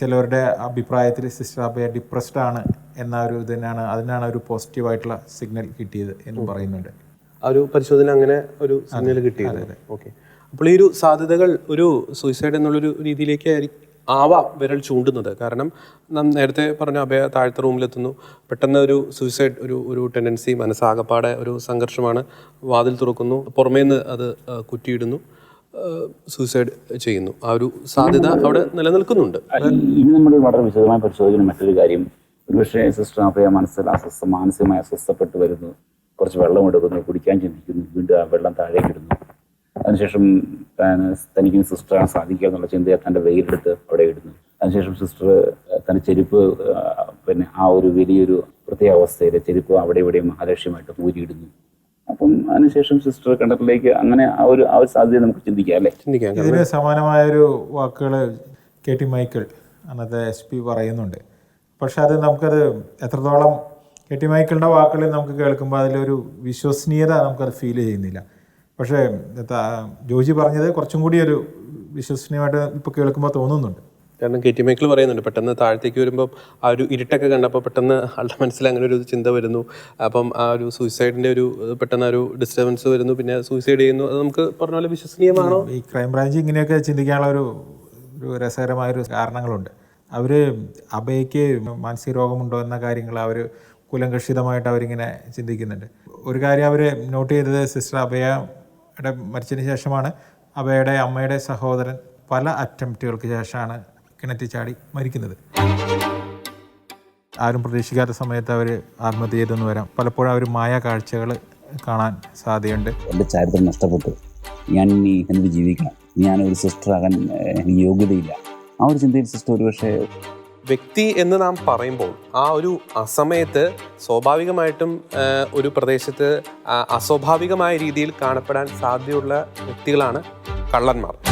ചിലവരുടെ അഭിപ്രായത്തിൽ സിസ്റ്റർ അബയ ഡിപ്രസ്ഡ് ആണ് എന്ന ഒരു ഇതിനാണ് അതിനാണ് ഒരു പോസിറ്റീവായിട്ടുള്ള സിഗ്നൽ കിട്ടിയത് എന്ന് പറയുന്നുണ്ട്. ആ ഒരു പരിശോധന അങ്ങനെ ഒരു സിഗ്നൽ കിട്ടിയത്. ഓക്കെ. അപ്പോൾ ഈ ഒരു സാധ്യതകൾ ഒരു സൂയിസൈഡ് എന്നുള്ളൊരു രീതിയിലേക്ക് ആവാം വിരൽ ചൂണ്ടുന്നത്. കാരണം നാം നേരത്തെ പറഞ്ഞ അഭയ താഴ്ത്ത റൂമിലെത്തുന്നു. പെട്ടെന്ന് ഒരു സൂയിസൈഡ് ഒരു ഒരു ടെൻഡൻസി മനസ്സാകപ്പാടെ ഒരു സംഘർഷമാണ് വാതിൽ തുറക്കുന്നു. പുറമേ നിന്ന് അത് കുറ്റിയിടുന്നു. സൂയിസൈഡ് ചെയ്യുന്നു. ആ ഒരു സാധ്യത അവിടെ നിലനിൽക്കുന്നുണ്ട്. ഇനി നമ്മൾ വളരെ വിശദമായി പരിശോധിക്കുന്ന മറ്റൊരു കാര്യം. ഒരുപക്ഷെ സിസ്റ്റർ അഭയ മനസ്സിൽ അസ്വസ്ഥ മാനസികമായി അസ്വസ്ഥപ്പെട്ടു വരുന്നു. കുറച്ച് വെള്ളം എടുക്കുന്നു കുടിക്കാൻ ചിന്തിക്കുന്നു വീണ്ടും ആ വെള്ളം താഴേക്ക് ഇടുന്നു അതിനുശേഷം താൻ തനിക്ക് സിസ്റ്ററാണ് സാധിക്കുക എന്നുള്ള ചിന്തയെ തന്റെ വെയിലെടുത്ത് അവിടെ ഇടുന്നു. അതിനുശേഷം സിസ്റ്റർ തന്റെ ചെരുപ്പ് പിന്നെ ആ ഒരു വലിയൊരു പ്രത്യേക അവസ്ഥയിൽ ചെരുപ്പ് അവിടെ ഇവിടെയും മഹാലക്ഷ്യമായിട്ട് പൂരിയിടുന്നു അപ്പം അതിനുശേഷം സിസ്റ്റർ കണ്ടറിലേക്ക് അങ്ങനെ ആ ഒരു ആ ഒരു സാധ്യത നമുക്ക് ചിന്തിക്കാം അല്ലേ? ചിന്തിക്കാം. ഇതിന് സമാനമായൊരു വാക്കുകൾ കെ ടി മൈക്കിൾ അന്നത്തെ എസ് പി പറയുന്നുണ്ട്. പക്ഷെ അത് നമുക്കത് എത്രത്തോളം കെ ടി മൈക്കിളിന്റെ വാക്കുകളിൽ നമുക്ക് കേൾക്കുമ്പോൾ അതിലൊരു വിശ്വസനീയത നമുക്കത് ഫീൽ ചെയ്യുന്നില്ല. പക്ഷേ ജോജി പറഞ്ഞത് കുറച്ചും കൂടി ഒരു വിശ്വസനീയമായിട്ട് ഇപ്പോൾ കേൾക്കുമ്പോൾ തോന്നുന്നുണ്ട്. കാരണം കെ ടി മൈക്കിൾ പറയുന്നുണ്ട് പെട്ടെന്ന് താഴത്തേക്ക് വരുമ്പോൾ ആ ഒരു ഇരുട്ടൊക്കെ കണ്ടപ്പോൾ പെട്ടെന്ന് ആളുടെ മനസ്സിൽ അങ്ങനെ ഒരു ചിന്ത വരുന്നു. അപ്പം ആ ഒരു സൂയിസൈഡിന്റെ ഒരു പെട്ടെന്ന് ഒരു ഡിസ്റ്റർബൻസ് വരുന്നു. പിന്നെ സൂയിസൈഡ് ചെയ്യുന്നു. അത് നമുക്ക് പറഞ്ഞ പോലെ വിശ്വസനീയമാണോ? ഈ ക്രൈം ബ്രാഞ്ച് ഇങ്ങനെയൊക്കെ ചിന്തിക്കാനുള്ള ഒരു ഒരു രസകരമായൊരു കാരണങ്ങളുണ്ട്. അവർ അഭയക്ക് മാനസിക രോഗമുണ്ടോ എന്ന കാര്യങ്ങൾ അവർ കുലങ്കഷിതമായിട്ട് അവരിങ്ങനെ ചിന്തിക്കുന്നുണ്ട്. ഒരു കാര്യം അവർ നോട്ട് ചെയ്തത് സിസ്റ്റർ അഭയയുടെ മരിച്ചതിന് ശേഷമാണ് അബയുടെ അമ്മയുടെ സഹോദരൻ പല അറ്റംപ്റ്റുകൾക്ക് ശേഷമാണ് കിണറ്റി ചാടി മരിക്കുന്നത്. ആരും പ്രതീക്ഷിക്കാത്ത സമയത്ത് അവർ ആത്മഹത്യ ചെയ്തെന്ന് വരാം. പലപ്പോഴും അവർ മായ കാഴ്ചകൾ കാണാൻ സാധ്യതയുണ്ട്. എന്റെ ചാരിത്രം നഷ്ടപ്പെട്ടു. ഞാൻ ഇനി എന്ത് ജീവിക്കണം. ഞാൻ ഒരു സിസ്റ്റർ ആകാൻ എനിക്ക് യോഗ്യതയില്ല. ആ ഒരു ചിന്തയിൽ സിസ്റ്റർ ഒരുപക്ഷെ വ്യക്തി എന്ന് നാം പറയുമ്പോൾ ആ ഒരു അസമയത്ത് സ്വാഭാവികമായിട്ടും ഒരു പ്രദേശത്ത് അസ്വാഭാവികമായ രീതിയിൽ കാണപ്പെടാൻ സാധ്യതയുള്ള വ്യക്തികളാണ് കള്ളന്മാർ.